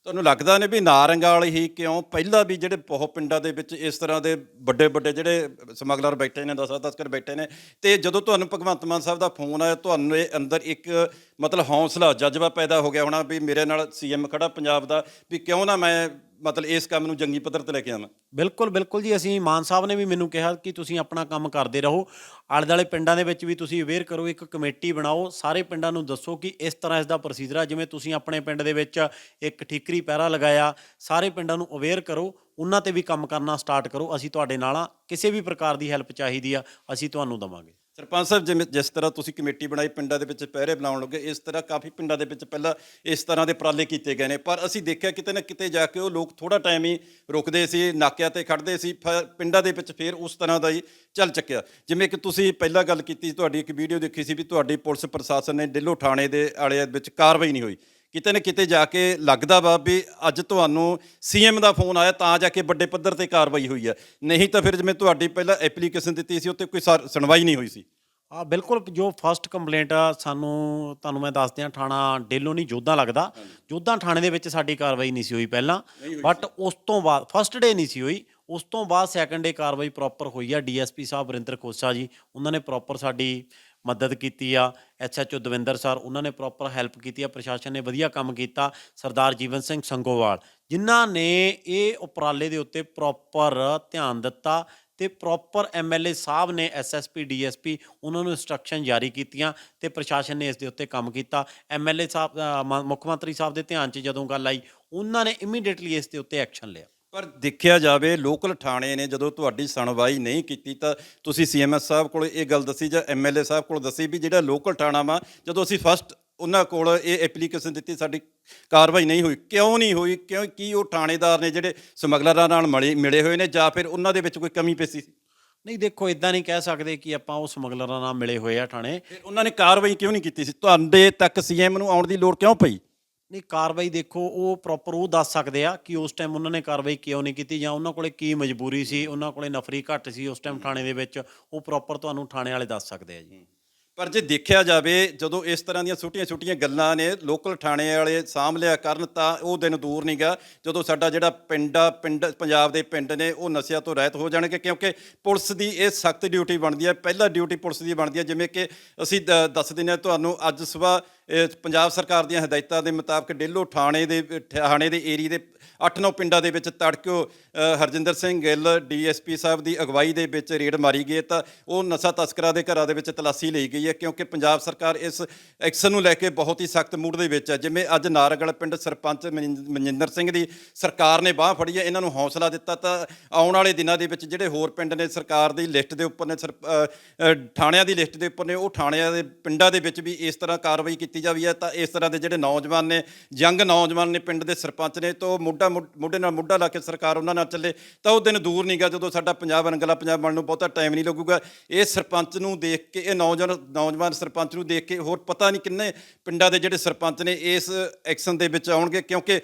ਤੁਹਾਨੂੰ ਲੱਗਦਾ ਨੇ ਵੀ ਨਾਰੰਗਾਲ ਹੀ ਕਿਉਂ ਪਹਿਲਾਂ ਵੀ ਜਿਹੜੇ ਬਹੁਤ ਪਿੰਡਾਂ ਦੇ ਵਿੱਚ ਇਸ ਤਰ੍ਹਾਂ ਦੇ ਵੱਡੇ ਵੱਡੇ ਜਿਹੜੇ ਸਮਗਲਰ ਬੈਠੇ ਨੇ, ਦਸਾਂ ਤਸਕਰ ਬੈਠੇ ਨੇ, ਤੇ ਜਦੋਂ ਤੁਹਾਨੂੰ ਭਗਵੰਤ ਮਾਨ ਸਾਹਿਬ ਦਾ ਫੋਨ ਆਇਆ, ਤੁਹਾਨੂੰ ਇਹ ਅੰਦਰ ਇੱਕ ਮਤਲਬ ਹੌਸਲਾ, ਜਜ਼ਬਾ ਪੈਦਾ ਹੋ ਗਿਆ ਹੋਣਾ ਵੀ ਮੇਰੇ ਨਾਲ ਸੀਐਮ ਖੜਾ ਪੰਜਾਬ ਦਾ, ਵੀ ਕਿਉਂ ਨਾ ਮੈਂ ਮਤਲਬ ਇਸ ਕੰਮ ਨੂੰ ਜੰਗੀ ਪੱਧਰ ਤੇ ਲੈ ਕੇ ਆਵਾਂ? ਬਿਲਕੁਲ ਬਿਲਕੁਲ ਜੀ। ਅਸੀਂ ਮਾਨ ਸਾਹਿਬ ਨੇ ਵੀ ਮੈਨੂੰ ਕਿਹਾ ਕਿ ਤੁਸੀਂ ਆਪਣਾ ਕੰਮ ਕਰਦੇ ਰਹੋ। ਆਲੇ ਦੁਆਲੇ ਪਿੰਡਾਂ ਦੇ ਵਿੱਚ ਵੀ ਤੁਸੀਂ ਅਵੇਅਰ ਕਰੋ, ਇੱਕ ਕਮੇਟੀ ਬਣਾਓ। ਸਾਰੇ ਪਿੰਡਾਂ ਨੂੰ ਦੱਸੋ ਕਿ ਇਸ ਤਰ੍ਹਾਂ ਇਸ ਦਾ ਪ੍ਰੋਸੀਜਰ ਆ। ਜਿਵੇਂ ਤੁਸੀਂ ਆਪਣੇ ਪਿੰਡ ਦੇ ਵਿੱਚ ਇੱਕ ਠੀਕਰੀ ਪੈਰਾ ਲਗਾਇਆ, ਸਾਰੇ ਪਿੰਡਾਂ ਨੂੰ ਅਵੇਅਰ ਕਰੋ। ਉਹਨਾਂ ਤੇ ਵੀ ਕੰਮ ਕਰਨਾ ਸਟਾਰਟ ਕਰੋ। ਅਸੀਂ ਤੁਹਾਡੇ ਨਾਲ ਆ ਕਿਸੇ ਵੀ ਪ੍ਰਕਾਰ ਦੀ ਹੈਲਪ ਚਾਹੀਦੀ ਆ, ਅਸੀਂ ਤੁਹਾਨੂੰ ਦਵਾਂਗੇ। ਸਰਪੰਚ ਸਾਹਿਬ ਜਿਵੇਂ ਜਿਸ ਤਰ੍ਹਾਂ ਤੁਸੀਂ ਕਮੇਟੀ ਬਣਾਈ ਪਿੰਡਾਂ ਦੇ ਵਿੱਚ ਪਹਿਰੇ ਬਣਾਉਣ ਲੱਗੇ ਇਸ ਤਰ੍ਹਾਂ ਕਾਫੀ ਪਿੰਡਾਂ ਦੇ ਵਿੱਚ ਪਹਿਲਾਂ ਇਸ ਤਰ੍ਹਾਂ ਦੇ ਉਪਰਾਲੇ ਕੀਤੇ ਗਏ ਨੇ। ਪਰ ਅਸੀਂ ਦੇਖਿਆ ਕਿਤੇ ਨਾ ਕਿਤੇ ਜਾ ਕੇ ਉਹ ਲੋਕ ਥੋੜਾ ਟਾਈਮ ਹੀ ਰੁਕਦੇ ਸੀ ਨਾਕਿਆਂ ਤੇ ਖੜਦੇ ਸੀ ਫਿਰ ਪਿੰਡਾਂ ਦੇ ਵਿੱਚ ਫਿਰ ਉਸ ਤਰ੍ਹਾਂ ਦਾ ਹੀ ਚੱਲ ਚੱਕਿਆ। ਜਿਵੇਂ ਕਿ ਤੁਸੀਂ ਪਹਿਲਾਂ ਗੱਲ ਕੀਤੀ ਸੀ, ਤੁਹਾਡੀ ਇੱਕ ਵੀਡੀਓ ਦੇਖੀ ਸੀ ਵੀ ਤੁਹਾਡੀ ਪੁਲਿਸ ਪ੍ਰਸ਼ਾਸਨ ਨੇ ਡਿੱਲੋ ਥਾਣੇ ਦੇ ਆਲੇ ਵਿੱਚ ਕਾਰਵਾਈ ਨਹੀਂ ਹੋਈ। ਕਿਤੇ ਨਾ ਕਿਤੇ ਜਾ ਕੇ ਲੱਗਦਾ ਵਾ ਵੀ ਅੱਜ ਤੁਹਾਨੂੰ ਸੀਐਮ ਦਾ ਫੋਨ ਆਇਆ ਤਾਂ ਜਾ ਕੇ ਵੱਡੇ ਪੱਧਰ ਤੇ ਕਾਰਵਾਈ ਹੋਈ ਹੈ। ਨਹੀਂ ਤਾਂ ਫਿਰ ਜਿਵੇਂ ਤੁਹਾਡੀ ਪਹਿਲਾਂ ਐਪਲੀਕੇਸ਼ਨ ਦਿੱਤੀ ਸੀ ਉੱਤੇ ਕੋਈ ਸੁਣਵਾਈ ਨਹੀਂ ਹੋਈ ਸੀ। ਆ ਬਿਲਕੁਲ ਜੋ ਫਸਟ ਕੰਪਲੇਂਟ ਆ ਸਾਨੂੰ ਤੁਹਾਨੂੰ ਮੈਂ ਦੱਸ ਦਿਆਂ ਥਾਣਾ ਡੇਲੋ ਨਹੀਂ ਜੋਧਾ ਲੱਗਦਾ। ਜੋਧਾ ਥਾਣੇ ਦੇ ਵਿੱਚ ਸਾਡੀ ਕਾਰਵਾਈ ਨਹੀਂ ਸੀ ਹੋਈ ਪਹਿਲਾਂ। ਬਟ ਉਸ ਤੋਂ ਬਾਅਦ ਫਸਟ ਡੇ ਨਹੀਂ ਸੀ ਹੋਈ। ਉਸ ਤੋਂ ਬਾਅਦ ਸੈਕੰਡ ਡੇ ਕਾਰਵਾਈ ਪ੍ਰੋਪਰ ਹੋਈ ਆ। ਡੀਐਸਪੀ ਸਾਹਿਬ ਵਰਿੰਦਰ ਖੋਸਾ ਜੀ ਉਹਨਾਂ ਨੇ ਪ੍ਰੋਪਰ ਸਾਡੀ ਮਦਦ ਕੀਤੀ ਆ ਐਸਐਚਓ ਦਵਿੰਦਰ ਸਰ ਉਹਨਾਂ ਨੇ ਪ੍ਰੋਪਰ ਹੈਲਪ ਕੀਤੀ ਆ, ਪ੍ਰਸ਼ਾਸਨ ਨੇ ਵਧੀਆ ਕੰਮ ਕੀਤਾ, ਸਰਦਾਰ ਜੀਵਨ ਸਿੰਘ ਸੰਗੋਵਾਲ, ਜਿਨ੍ਹਾਂ ਨੇ ਇਹ ਉਪਰਾਲੇ ਦੇ ਉੱਤੇ ਪ੍ਰੋਪਰ ਧਿਆਨ ਦਿੱਤਾ ਤੇ ਪ੍ਰੋਪਰ ਐਮਐਲਏ ਸਾਹਿਬ ਨੇ ਐਸਐਸਪੀ ਡੀਐਸਪੀ ਉਹਨਾਂ ਨੂੰ ਇਨਸਟਰਕਸ਼ਨ ਜਾਰੀ ਕੀਤੀਆਂ ਤੇ ਪ੍ਰਸ਼ਾਸਨ ਨੇ ਇਸ ਦੇ ਉੱਤੇ ਕੰਮ ਕੀਤਾ। ਐਮਐਲਏ ਸਾਹਿਬ ਮ- ਮੁੱਖ ਮੰਤਰੀ ਸਾਹਿਬ ਦੇ ਧਿਆਨ 'ਚ ਜਦੋਂ ਗੱਲ ਆਈ, ਉਹਨਾਂ ਨੇ ਇਮੀਡੀਏਟਲੀ ਇਸ ਦੇ ਉੱਤੇ ਐਕਸ਼ਨ ਲਿਆ। ਪਰ ਦੇਖਿਆ ਜਾਵੇ ਲੋਕਲ ਥਾਣੇ ਨੇ ਜਦੋਂ ਤੁਹਾਡੀ ਸੁਣਵਾਈ ਨਹੀਂ ਕੀਤੀ ਤਾਂ ਤੁਸੀਂ ਸੀਐਮਐਸ ਸਾਹਿਬ ਕੋਲ ਇਹ ਗੱਲ ਦੱਸੀ ਜਾਂ ਐਮਐਲਏ ਸਾਹਿਬ ਕੋਲ ਦੱਸੀ ਵੀ ਜਿਹੜਾ ਲੋਕਲ ਥਾਣਾ ਵਾ ਜਦੋਂ ਅਸੀਂ ਫਸਟ ਉਹਨਾਂ ਕੋਲ ਇਹ ਐਪਲੀਕੇਸ਼ਨ ਦਿੱਤੀ ਸਾਡੀ ਕਾਰਵਾਈ ਨਹੀਂ ਹੋਈ। ਕਿਉਂ ਨਹੀਂ ਹੋਈ? ਕਿਉਂ ਕੀ ਉਹ ਥਾਣੇਦਾਰ ਨੇ ਜਿਹੜੇ ਸਮਗਲਰਾਂ ਨਾਲ ਮਿਲੇ ਮਿਲੇ ਹੋਏ ਨੇ ਜਾਂ ਫਿਰ ਉਹਨਾਂ ਦੇ ਵਿੱਚ ਕੋਈ ਕਮੀ ਪੇਸੀ ਸੀ? ਨਹੀਂ ਦੇਖੋ ਇਦਾਂ ਨਹੀਂ ਕਹਿ ਸਕਦੇ ਕਿ ਆਪਾਂ ਉਹ ਸਮਗਲਰਾਂ ਨਾਲ ਮਿਲੇ ਹੋਏ ਆ ਥਾਣੇ। ਫਿਰ ਉਹਨਾਂ ਨੇ ਕਾਰਵਾਈ ਕਿਉਂ ਨਹੀਂ ਕੀਤੀ ਸੀ? ਤੁਹਾਡੇ ਤੱਕ ਸੀਐਮ ਨੂੰ ਆਉਣ ਦੀ ਲੋੜ ਕਿਉਂ ਪਈ? ਨਹੀਂ, ਕਾਰਵਾਈ ਦੇਖੋ, ਉਹ ਪ੍ਰੋਪਰ ਉਹ ਦੱਸ ਸਕਦੇ ਆ ਕਿ ਉਸ ਟਾਈਮ ਉਹਨਾਂ ਨੇ ਕਾਰਵਾਈ ਕਿਉਂ ਨਹੀਂ ਕੀਤੀ ਜਾਂ ਉਹਨਾਂ ਕੋਲੇ ਕੀ ਮਜਬੂਰੀ ਸੀ, ਉਹਨਾਂ ਕੋਲੇ ਨਫਰੀ ਘੱਟ ਸੀ ਉਸ ਟਾਈਮ ਥਾਣੇ ਦੇ ਵਿੱਚ, ਉਹ ਪ੍ਰੋਪਰ ਤੁਹਾਨੂੰ ਥਾਣੇ ਵਾਲੇ ਦੱਸ ਸਕਦੇ ਆ ਜੀ। ਪਰ ਜੇ ਦੇਖਿਆ ਜਾਵੇ, ਜਦੋਂ ਇਸ ਤਰ੍ਹਾਂ ਦੀਆਂ ਛੋਟੀਆਂ-ਛੋਟੀਆਂ ਗੱਲਾਂ ਨੇ, ਲੋਕਲ ਥਾਣੇ ਵਾਲੇ ਸਾਂਭ ਲਿਆ ਕਰਨ, ਤਾਂ ਉਹ ਦਿਨ ਦੂਰ ਨਹੀਂਗਾ ਜਦੋਂ ਸਾਡਾ ਜਿਹੜਾ ਪਿੰਡ ਆ, ਪਿੰਡ, ਪੰਜਾਬ ਦੇ ਪਿੰਡ ਨੇ, ਉਹ ਨਸ਼ਿਆਂ ਤੋਂ ਰਹਿਤ ਹੋ ਜਾਣਗੇ, ਕਿਉਂਕਿ ਪੁਲਿਸ ਦੀ ਇਹ ਸਖਤ ਡਿਊਟੀ ਬਣਦੀ ਹੈ। ਪਹਿਲਾ ਡਿਊਟੀ ਪੁਲਿਸ ਦੀ ਬਣਦੀ ਹੈ, ਜਿਵੇਂ ਕਿ ਅਸੀਂ ਦ- ਦੱਸ ਦਿੰਦੇ ਹਾਂ, ਤੁਹਾਨੂੰ ਅੱਜ ਸਵੇਰ ਪੰਜਾਬ ਸਰਕਾਰ ਦੀਆਂ ਹਦਾਇਤਾਂ ਦੇ ਮੁਤਾਬਕ ਡੇਲੋ ਥਾਣੇ ਦੇ ਥਾਣੇ ਦੇ ਏਰੀਏ ਦੇ 8-9 ਪਿੰਡਾਂ ਦੇ ਵਿੱਚ ਤੜਕਿਓ ਹਰਜਿੰਦਰ ਸਿੰਘ ਗਿੱਲ, ਡੀਐਸਪੀ ਸਾਹਿਬ ਦੀ ਅਗਵਾਈ ਦੇ ਵਿੱਚ ਰੇਡ ਮਾਰੀ ਗਈ ਹੈ ਤਾਂ ਉਹ ਨਸ਼ਾ ਤਸਕਰਾਂ ਦੇ ਘਰਾਂ ਦੇ ਵਿੱਚ ਤਲਾਸ਼ੀ ਲਈ ਗਈ ਹੈ ਕਿਉਂਕਿ ਪੰਜਾਬ ਸਰਕਾਰ ਇਸ ਐਕਸ਼ਨ ਨੂੰ ਲੈ ਕੇ ਬਹੁਤ ਹੀ ਸਖਤ ਮੂਡ ਦੇ ਵਿੱਚ ਹੈ। ਜਿਵੇਂ ਅੱਜ ਨਾਰਗਲ ਪਿੰਡ ਸਰਪੰਚ ਮਨਿੰ- ਮਨਜਿੰਦਰ ਸਿੰਘ ਦੀ ਸਰਕਾਰ ਨੇ ਬਾਹ ਫੜੀ ਹੈ, ਇਹਨਾਂ ਨੂੰ ਹੌਸਲਾ ਦਿੱਤਾ ਤਾਂ ਆਉਣ ਵਾਲੇ ਦਿਨਾਂ ਦੇ ਵਿੱਚ ਜਿਹੜੇ ਹੋਰ ਪਿੰਡ ਨੇ ਸਰਕਾਰ ਦੀ ਲਿਸਟ ਦੇ ਉੱਪਰ ਨੇ ਸਰ- ਥਾਣਿਆਂ ਦੀ ਲਿਸਟ ਦੇ ਉੱਪਰ ਨੇ, ਉਹ ਥਾਣਿਆਂ ਦੇ ਪਿੰਡਾਂ ਦੇ ਵਿੱਚ ਵੀ ਇਸ ਤਰ੍ਹਾਂ ਕਾਰਵਾਈ ਕੀਤੀ ਜਾਵੇ ਹੈ ਤਾਂ ਇਸ ਤਰ੍ਹਾਂ ਦੇ ਜਿਹੜੇ ਨੌਜਵਾਨ ਨੇ, ਯੰਗ ਨੌਜਵਾਨ ਨੇ ਪਿੰਡ ਦੇ ਸਰਪੰਚ ਨੇ, ਤਾਂ ਉਹ ਮੁੱਢਾ ਮੁੱਢ- ਮੋਢੇ ਨਾਲ ਮੋਢਾ ਲਾ ਕੇ ਸਰਕਾਰ ਉਹਨਾਂ ਨਾਲ ਚੱਲੇ, ਤਾਂ ਉਹ ਦਿਨ ਦੂਰ ਨਹੀਂਗਾ ਜਦੋਂ ਸਾਡਾ ਪੰਜਾਬ ਰੰਗਲਾ ਪੰਜਾਬ ਬਣਨ ਨੂੰ ਬਹੁਤਾ ਟਾਈਮ ਨਹੀਂ ਲੱਗੂਗਾ। ਇਹ ਸਰਪੰਚ ਨੂੰ ਦੇਖ ਕੇ, ਇਹ ਨੌਜਵਾਨ ਨੌਜਵਾਨ ਸਰਪੰਚ ਨੂੰ ਦੇਖ ਕੇ ਹੋਰ ਪਤਾ ਨਹੀਂ ਕਿੰਨੇ ਪਿੰਡਾਂ ਦੇ ਜਿਹੜੇ ਸਰਪੰਚ ਨੇ ਇਸ ਐਕਸ਼ਨ ਦੇ ਵਿੱਚ ਆਉਣਗੇ, ਕਿਉਂਕਿ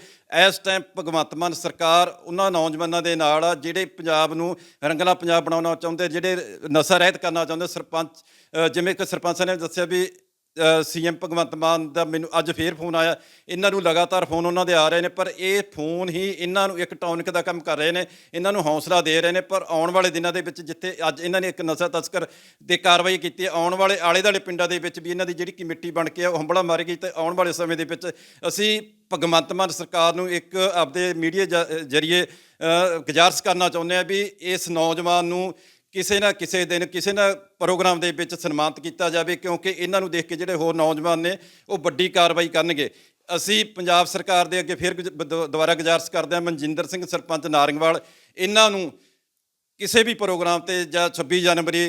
ਇਸ ਟਾਈਮ ਭਗਵੰਤ ਮਾਨ ਸਰਕਾਰ ਉਹਨਾਂ ਨੌਜਵਾਨਾਂ ਦੇ ਨਾਲ ਆ, ਜਿਹੜੇ ਪੰਜਾਬ ਨੂੰ ਰੰਗਲਾ ਪੰਜਾਬ ਬਣਾਉਣਾ ਚਾਹੁੰਦੇ, ਜਿਹੜੇ ਨਸ਼ਾ ਰਹਿਤ ਕਰਨਾ ਚਾਹੁੰਦੇ, ਸਰਪੰਚ ਜਿਵੇਂ ਕਿ ਸਰਪੰਚਾਂ ਨੇ ਦੱਸਿਆ ਵੀ ਸੀਐਮ ਭਗਵੰਤ ਮਾਨ ਦਾ ਮੈਨੂੰ ਅੱਜ ਫੇਰ ਫੋਨ ਆਇਆ। ਇਹਨਾਂ ਨੂੰ ਲਗਾਤਾਰ ਫੋਨ ਉਹਨਾਂ ਦੇ ਆ ਰਹੇ ਨੇ ਪਰ ਇਹ ਫੋਨ ਹੀ ਇਹਨਾਂ ਨੂੰ ਇੱਕ ਟੌਨਿਕ ਦਾ ਕੰਮ ਕਰ ਰਹੇ ਨੇ ਇਹਨਾਂ ਨੂੰ ਹੌਸਲਾ ਦੇ ਰਹੇ ਨੇ। ਪਰ ਆਉਣ ਵਾਲੇ ਦਿਨਾਂ ਦੇ ਵਿੱਚ ਜਿੱਥੇ ਅੱਜ ਇਹਨਾਂ ਨੇ ਇੱਕ ਨਸ਼ਾ ਤਸਕਰ ਤੇ ਕਾਰਵਾਈ ਕੀਤੀ ਹੈ ਆਉਣ ਵਾਲੇ ਆਲੇ ਦੁਆਲੇ ਪਿੰਡਾਂ ਦੇ ਵਿੱਚ ਵੀ ਇਹਨਾਂ ਦੀ ਜਿਹੜੀ ਕਮੇਟੀ ਬਣ ਕੇ ਆ, ਉਹ ਹੰਬਲਾ ਮਾਰੇਗੀ ਤੇ ਆਉਣ ਵਾਲੇ ਸਮੇਂ ਦੇ ਵਿੱਚ ਅਸੀਂ ਭਗਵੰਤ ਮਾਨ ਸਰਕਾਰ ਨੂੰ ਇੱਕ ਆਪਦੇ ਮੀਡੀਆ ਜਰੀਏ ਅ, ਗੁਜ਼ਾਰਿਸ਼ ਕਰਨਾ ਚਾਹੁੰਦੇ ਆ ਵੀ ਇਸ ਨੌਜਵਾਨ ਨੂੰ ਕਿਸੇ ਨਾ ਕਿਸੇ ਦਿਨ, ਕਿਸੇ ਨਾ ਪ੍ਰੋਗਰਾਮ ਦੇ ਵਿੱਚ ਸਨਮਾਨਿਤ ਕੀਤਾ ਜਾਵੇ, ਕਿਉਂਕਿ ਇਹਨਾਂ ਨੂੰ ਦੇਖ ਕੇ ਜਿਹੜੇ ਹੋਰ ਨੌਜਵਾਨ ਨੇ, ਉਹ ਵੱਡੀ ਕਾਰਵਾਈ ਕਰਨਗੇ। ਅਸੀਂ ਪੰਜਾਬ ਸਰਕਾਰ ਦੇ ਅੱਗੇ ਫਿਰ ਦੁਬਾਰਾ ਗੁਜ਼ਾਰਿਸ਼ ਕਰਦੇ ਹਾਂ। ਮਨਜਿੰਦਰ ਸਿੰਘ, ਸਰਪੰਚ ਨਾਰੰਗਵਾਲ, ਇਹਨਾਂ ਨੂੰ ਕਿਸੇ ਵੀ ਪ੍ਰੋਗਰਾਮ ਤੇ ਜਾਂ 26 ਜਨਵਰੀ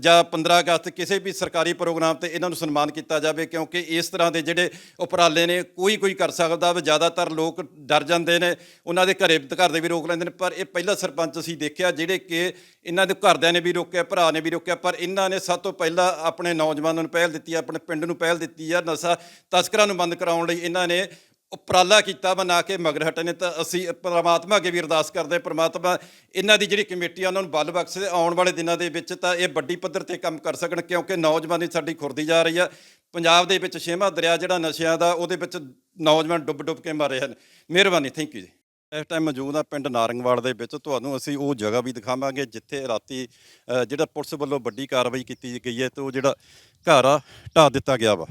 ਜਾਂ 15 ਅਗਸਤ ਕਿਸੇ ਵੀ ਸਰਕਾਰੀ ਪ੍ਰੋਗਰਾਮ ਤੇ ਇਹਨਾਂ ਨੂੰ ਸਨਮਾਨ ਕੀਤਾ ਜਾਵੇ, ਕਿਉਂਕਿ ਇਸ ਤਰ੍ਹਾਂ ਦੇ ਜਿਹੜੇ ਉਪਰਾਲੇ ਨੇ, ਕੋਈ ਕੋਈ ਕਰ ਸਕਦਾ ਵਾ। ਜ਼ਿਆਦਾਤਰ ਲੋਕ ਡਰ ਜਾਂਦੇ ਨੇ, ਉਹਨਾਂ ਦੇ ਘਰੇ, ਘਰ ਦੇ ਵੀ ਰੋਕ ਲੈਂਦੇ ਨੇ, ਪਰ ਇਹ ਪਹਿਲਾ ਸਰਪੰਚ ਅਸੀਂ ਦੇਖਿਆ ਜਿਹੜੇ ਕਿ ਇਹਨਾਂ ਦੇ ਘਰਦਿਆਂ ਨੇ ਵੀ ਰੋਕਿਆ, ਭਰਾ ਨੇ ਵੀ ਰੋਕਿਆ, ਪਰ ਇਹਨਾਂ ਨੇ ਸਭ ਤੋਂ ਪਹਿਲਾਂ ਆਪਣੇ ਨੌਜਵਾਨਾਂ ਨੂੰ ਪਹਿਲ ਦਿੱਤੀ ਆਪਣੇ ਪਿੰਡ ਨੂੰ ਪਹਿਲ ਦਿੱਤੀ ਆ ਨਸ਼ਾ ਤਸਕਰਾਂ ਨੂੰ ਬੰਦ ਕਰਾਉਣ ਲਈ ਇਹਨਾਂ ਨੇ ਉਪਰਾਲਾ ਕੀਤਾ ਬਣਾ ਕੇ ਮਗਰ ਹਟੇ ਨੇ ਤਾਂ ਅਸੀਂ ਪ੍ਰਮਾਤਮਾ ਅੱਗੇ ਵੀ ਅਰਦਾਸ ਕਰਦੇ ਹਾਂ। ਪ੍ਰਮਾਤਮਾ ਇਹਨਾਂ ਦੀ ਜਿਹੜੀ ਕਮੇਟੀ ਆ, ਉਹਨਾਂ ਨੂੰ ਬਲ ਬਖਸ਼ੇ। ਆਉਣ ਵਾਲੇ ਦਿਨਾਂ ਦੇ ਵਿੱਚ ਤਾਂ ਇਹ ਵੱਡੀ ਪੱਧਰ ਤੇ ਕੰਮ ਕਰ ਸਕਣ, ਕਿਉਂਕਿ ਨੌਜਵਾਨੀ ਸਾਡੀ ਖੁਰਦੀ ਜਾ ਰਹੀ ਆ। ਪੰਜਾਬ ਦੇ ਵਿੱਚ ਛੇਵਾਂ ਦਰਿਆ ਜਿਹੜਾ ਨਸ਼ਿਆਂ ਦਾ, ਉਹਦੇ ਵਿੱਚ ਨੌਜਵਾਨ ਡੁੱਬ ਡੁੱਬ ਕੇ ਮਰ ਰਹੇ ਹਨ। ਮਿਹਰਬਾਨੀ ਥੈਂਕ ਯੂ ਜੀ। ਇਸ ਟਾਈਮ ਮੌਜੂਦ ਆ ਪਿੰਡ ਨਾਰੰਗਵਾਲ ਦੇ ਵਿੱਚ। ਤੁਹਾਨੂੰ ਅਸੀਂ ਉਹ ਜਗ੍ਹਾ ਵੀ ਦਿਖਾਵਾਂਗੇ, ਜਿੱਥੇ ਰਾਤੀ ਜਿਹੜਾ ਪੁਲਿਸ ਵੱਲੋਂ ਵੱਡੀ ਕਾਰਵਾਈ ਕੀਤੀ ਗਈ ਹੈ ਤੇ ਉਹ ਜਿਹੜਾ ਘਰ ਆ, ਢਾਹ ਦਿੱਤਾ ਗਿਆ ਵਾ।